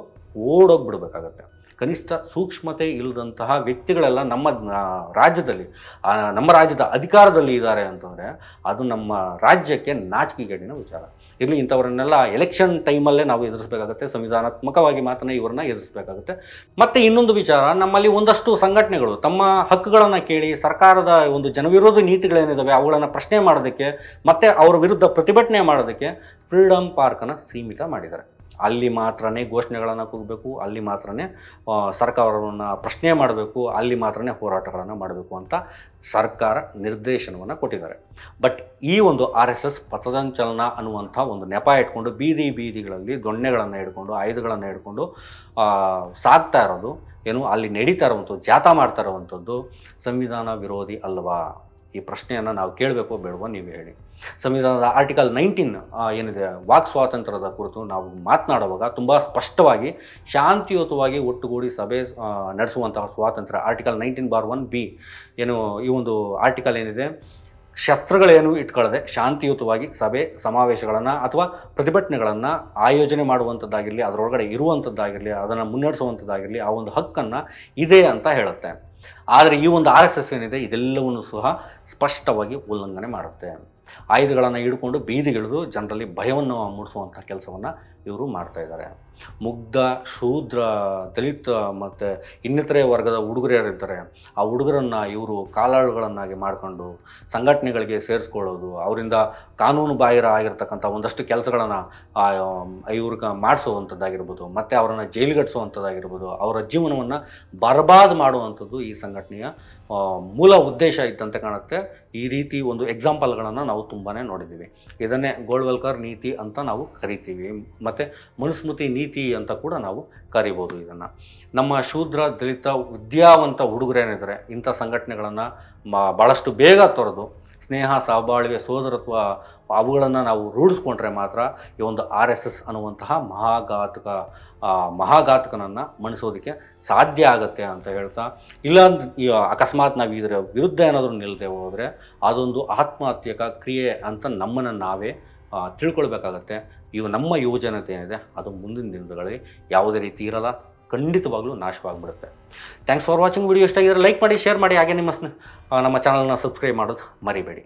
ಓಡೋಗ್ಬಿಡ್ಬೇಕಾಗತ್ತೆ. ಕನಿಷ್ಠ ಸೂಕ್ಷ್ಮತೆ ಇಲ್ಲದಂತಹ ವ್ಯಕ್ತಿಗಳೆಲ್ಲ ನಮ್ಮ ರಾಜ್ಯದಲ್ಲಿ ನಮ್ಮ ರಾಜ್ಯದ ಅಧಿಕಾರದಲ್ಲಿ ಇದ್ದಾರೆ ಅಂತಂದರೆ ಅದು ನಮ್ಮ ರಾಜ್ಯಕ್ಕೆ ನಾಚಿಕೆಗೇಡಿನ ವಿಚಾರ. ಇರಲಿ, ಇಂಥವ್ರನ್ನೆಲ್ಲ ಎಲೆಕ್ಷನ್ ಟೈಮಲ್ಲೇ ನಾವು ಎದುರಿಸಬೇಕಾಗುತ್ತೆ, ಸಂವಿಧಾನಾತ್ಮಕವಾಗಿ ಮಾತ್ರ ಇವ್ರನ್ನ ಎದುರಿಸಬೇಕಾಗುತ್ತೆ. ಮತ್ತು ಇನ್ನೊಂದು ವಿಚಾರ, ನಮ್ಮಲ್ಲಿ ಒಂದಷ್ಟು ಸಂಘಟನೆಗಳು, ತಮ್ಮ ಹಕ್ಕುಗಳನ್ನು ಕೇಳಿ ಸರ್ಕಾರದ ಒಂದು ಜನವಿರೋಧಿ ನೀತಿಗಳೇನಿದ್ದಾವೆ ಅವುಗಳನ್ನು ಪ್ರಶ್ನೆ ಮಾಡೋದಕ್ಕೆ, ಮತ್ತು ಅವರ ವಿರುದ್ಧ ಪ್ರತಿಭಟನೆ ಮಾಡೋದಕ್ಕೆ ಫ್ರೀಡಮ್ ಪಾರ್ಕನ್ನು ಸೀಮಿತ ಮಾಡಿದ್ದಾರೆ. ಅಲ್ಲಿ ಮಾತ್ರನೇ ಘೋಷಣೆಗಳನ್ನು ಕೂಗಬೇಕು, ಅಲ್ಲಿ ಮಾತ್ರನೇ ಸರ್ಕಾರವನ್ನು ಪ್ರಶ್ನೆ ಮಾಡಬೇಕು, ಅಲ್ಲಿ ಮಾತ್ರನೇ ಹೋರಾಟಗಳನ್ನು ಮಾಡಬೇಕು ಅಂತ ಸರ್ಕಾರ ನಿರ್ದೇಶನವನ್ನು ಕೊಟ್ಟಿದ್ದಾರೆ. ಬಟ್ ಈ ಒಂದು ಆರ್ ಎಸ್ ಎಸ್ ಪಥಸಂಚಲನ ಅನ್ನುವಂಥ ಒಂದು ನೆಪ ಇಟ್ಕೊಂಡು, ಬೀದಿ ಬೀದಿಗಳಲ್ಲಿ ದೊಣ್ಣೆಗಳನ್ನು ಹಿಡ್ಕೊಂಡು, ಆಯುಧಗಳನ್ನು ಹಿಡ್ಕೊಂಡು ಸಾಕ್ತಾ ಇರೋದು, ಏನು ಅಲ್ಲಿ ನಡೀತಾ ಇರುವಂಥದ್ದು, ಜಾಥಾ ಮಾಡ್ತಾ ಇರುವಂಥದ್ದು ಸಂವಿಧಾನ ವಿರೋಧಿ ಅಲ್ವಾ? ಈ ಪ್ರಶ್ನೆಯನ್ನು ನಾವು ಕೇಳಬೇಕೋ ಬೇಡವೋ ನೀವು ಹೇಳಿ. ಸಂವಿಧಾನದ ಆರ್ಟಿಕಲ್ ನೈನ್ಟೀನ್ ಏನಿದೆ, ವಾಕ್ ಸ್ವಾತಂತ್ರ್ಯದ ಕುರಿತು ನಾವು ಮಾತನಾಡುವಾಗ ತುಂಬ ಸ್ಪಷ್ಟವಾಗಿ, ಶಾಂತಿಯುತವಾಗಿ ಒಟ್ಟುಗೂಡಿ ಸಭೆ ನಡೆಸುವಂತಹ ಸ್ವಾತಂತ್ರ್ಯ article nineteen bar one B ಏನು, ಈ ಒಂದು ಆರ್ಟಿಕಲ್ ಏನಿದೆ, ಶಸ್ತ್ರಗಳೇನು ಇಟ್ಕೊಳ್ಳದೆ ಶಾಂತಿಯುತವಾಗಿ ಸಭೆ, ಸಮಾವೇಶಗಳನ್ನು ಅಥವಾ ಪ್ರತಿಭಟನೆಗಳನ್ನು ಆಯೋಜನೆ ಮಾಡುವಂಥದ್ದಾಗಿರಲಿ ಅದರೊಳಗಡೆ ಇರುವಂಥದ್ದಾಗಿರಲಿ ಅದನ್ನು ಮುನ್ನಡೆಸುವಂಥದ್ದಾಗಿರಲಿ ಆ ಒಂದು ಹಕ್ಕನ್ನು ಇದೆ ಅಂತ ಹೇಳುತ್ತೆ. ಆದರೆ ಈ ಒಂದು ಆರ್ ಎಸ್ ಎಸ್ ಏನಿದೆ, ಇದೆಲ್ಲವನ್ನು ಸಹ ಸ್ಪಷ್ಟವಾಗಿ ಉಲ್ಲಂಘನೆ ಮಾಡುತ್ತೆ. ಆಯುಧಗಳನ್ನು ಹಿಡ್ಕೊಂಡು ಬೀದಿಗಿಳಿದು ಜನರಲ್ಲಿ ಭಯವನ್ನು ಮೂಡಿಸುವಂಥ ಕೆಲಸವನ್ನು ಇವರು ಮಾಡ್ತಾ ಇದ್ದಾರೆ. ಮುಗ್ಧ, ಶೂದ್ರ, ದಲಿತ ಮತ್ತು ಇನ್ನಿತರೆ ವರ್ಗದ ಹುಡುಗರಿದ್ದಾರೆ ಆ ಹುಡುಗರನ್ನು ಇವರು ಕಾಲಾಳುಗಳನ್ನಾಗಿ ಮಾಡಿಕೊಂಡು ಸಂಘಟನೆಗಳಿಗೆ ಸೇರಿಸ್ಕೊಳ್ಳೋದು, ಅವರಿಂದ ಕಾನೂನು ಬಾಹಿರ ಆಗಿರ್ತಕ್ಕಂಥ ಒಂದಷ್ಟು ಕೆಲಸಗಳನ್ನು ಇವ್ರಿಗೆ ಮಾಡಿಸುವಂಥದ್ದಾಗಿರ್ಬೋದು, ಮತ್ತು ಅವರನ್ನು ಜೈಲಿಗಟ್ಟಿಸುವಂಥದ್ದಾಗಿರ್ಬೋದು ಅವರ ಜೀವನವನ್ನು ಬರ್ಬಾದ್ ಮಾಡುವಂಥದ್ದು ಈ ಸಂಘಟನೆಯ ಮೂಲ ಉದ್ದೇಶ ಇದ್ದಂತೆ ಕಾಣುತ್ತೆ. ಈ ರೀತಿ ಒಂದು ಎಕ್ಸಾಂಪಲ್ಗಳನ್ನು ನಾವು ತುಂಬಾ ನೋಡಿದ್ದೀವಿ. ಇದನ್ನೇ ಗೋಳ್ವಲ್ಕರ್ ನೀತಿ ಅಂತ ನಾವು ಕರಿತೀವಿ. ಮತ್ತು ಮನುಸ್ಮೃತಿ ನೀತಿ ಅಂತ ಕೂಡ ನಾವು ಕರಿಬೋದು ಇದನ್ನು. ನಮ್ಮ ಶೂದ್ರ, ದಲಿತ ವಿದ್ಯಾವಂತ ಹುಡುಗರೇನಿದ್ದಾರೆ ಇಂಥ ಸಂಘಟನೆಗಳನ್ನು ಭಾಳಷ್ಟು ಬೇಗ ತೊರೆದು ಸ್ನೇಹ, ಸಹಬಾಳ್ವೆ, ಸೋದರತ್ವ ಅವುಗಳನ್ನು ನಾವು ರೂಢಿಸ್ಕೊಂಡ್ರೆ ಮಾತ್ರ ಈ ಒಂದು ಆರ್ ಎಸ್ ಎಸ್ ಅನ್ನುವಂತಹ ಮಹಾಘಾತಕ ಮಹಾಘಾತಕನನ್ನು ಮಣಿಸೋದಕ್ಕೆ ಸಾಧ್ಯ ಆಗುತ್ತೆ ಅಂತ ಹೇಳ್ತಾ ಇಲ್ಲ ಅಕಸ್ಮಾತ್ ನಾವು ಇದರ ವಿರುದ್ಧ ಏನಾದರೂ ನಿಲ್ಲದೆ ಹೋದರೆ ಅದೊಂದು ಆತ್ಮಹತ್ಯಕ ಕ್ರಿಯೆ ಅಂತ ನಮ್ಮನ್ನು ನಾವೇ ತಿಳ್ಕೊಳ್ಬೇಕಾಗತ್ತೆ. ಇವು ನಮ್ಮ ಯುವಜನತೆ ಏನಿದೆ, ಅದು ಮುಂದಿನ ದಿನಗಳಲ್ಲಿ ಯಾವುದೇ ರೀತಿ ಇರಲ್ಲ, ಖಂಡಿತವಾಗ್ಲೂ ನಾಶವಾಗಿಬಿಡುತ್ತೆ. ಥ್ಯಾಂಕ್ಸ್ ಫಾರ್ ವಾಚಿಂಗ್ ವಿಡಿಯೋ ಇಷ್ಟ ಆಗಿದ್ರೆ ಲೈಕ್ ಮಾಡಿ ಶೇರ್ ಮಾಡಿ, ಹಾಗೆ ನಿಮ್ಮ ನಮ್ಮ ಚಾನಲ್ನ ಸಬ್ಸ್ಕ್ರೈಬ್ ಮಾಡೋದು ಮರಿಬೇಡಿ.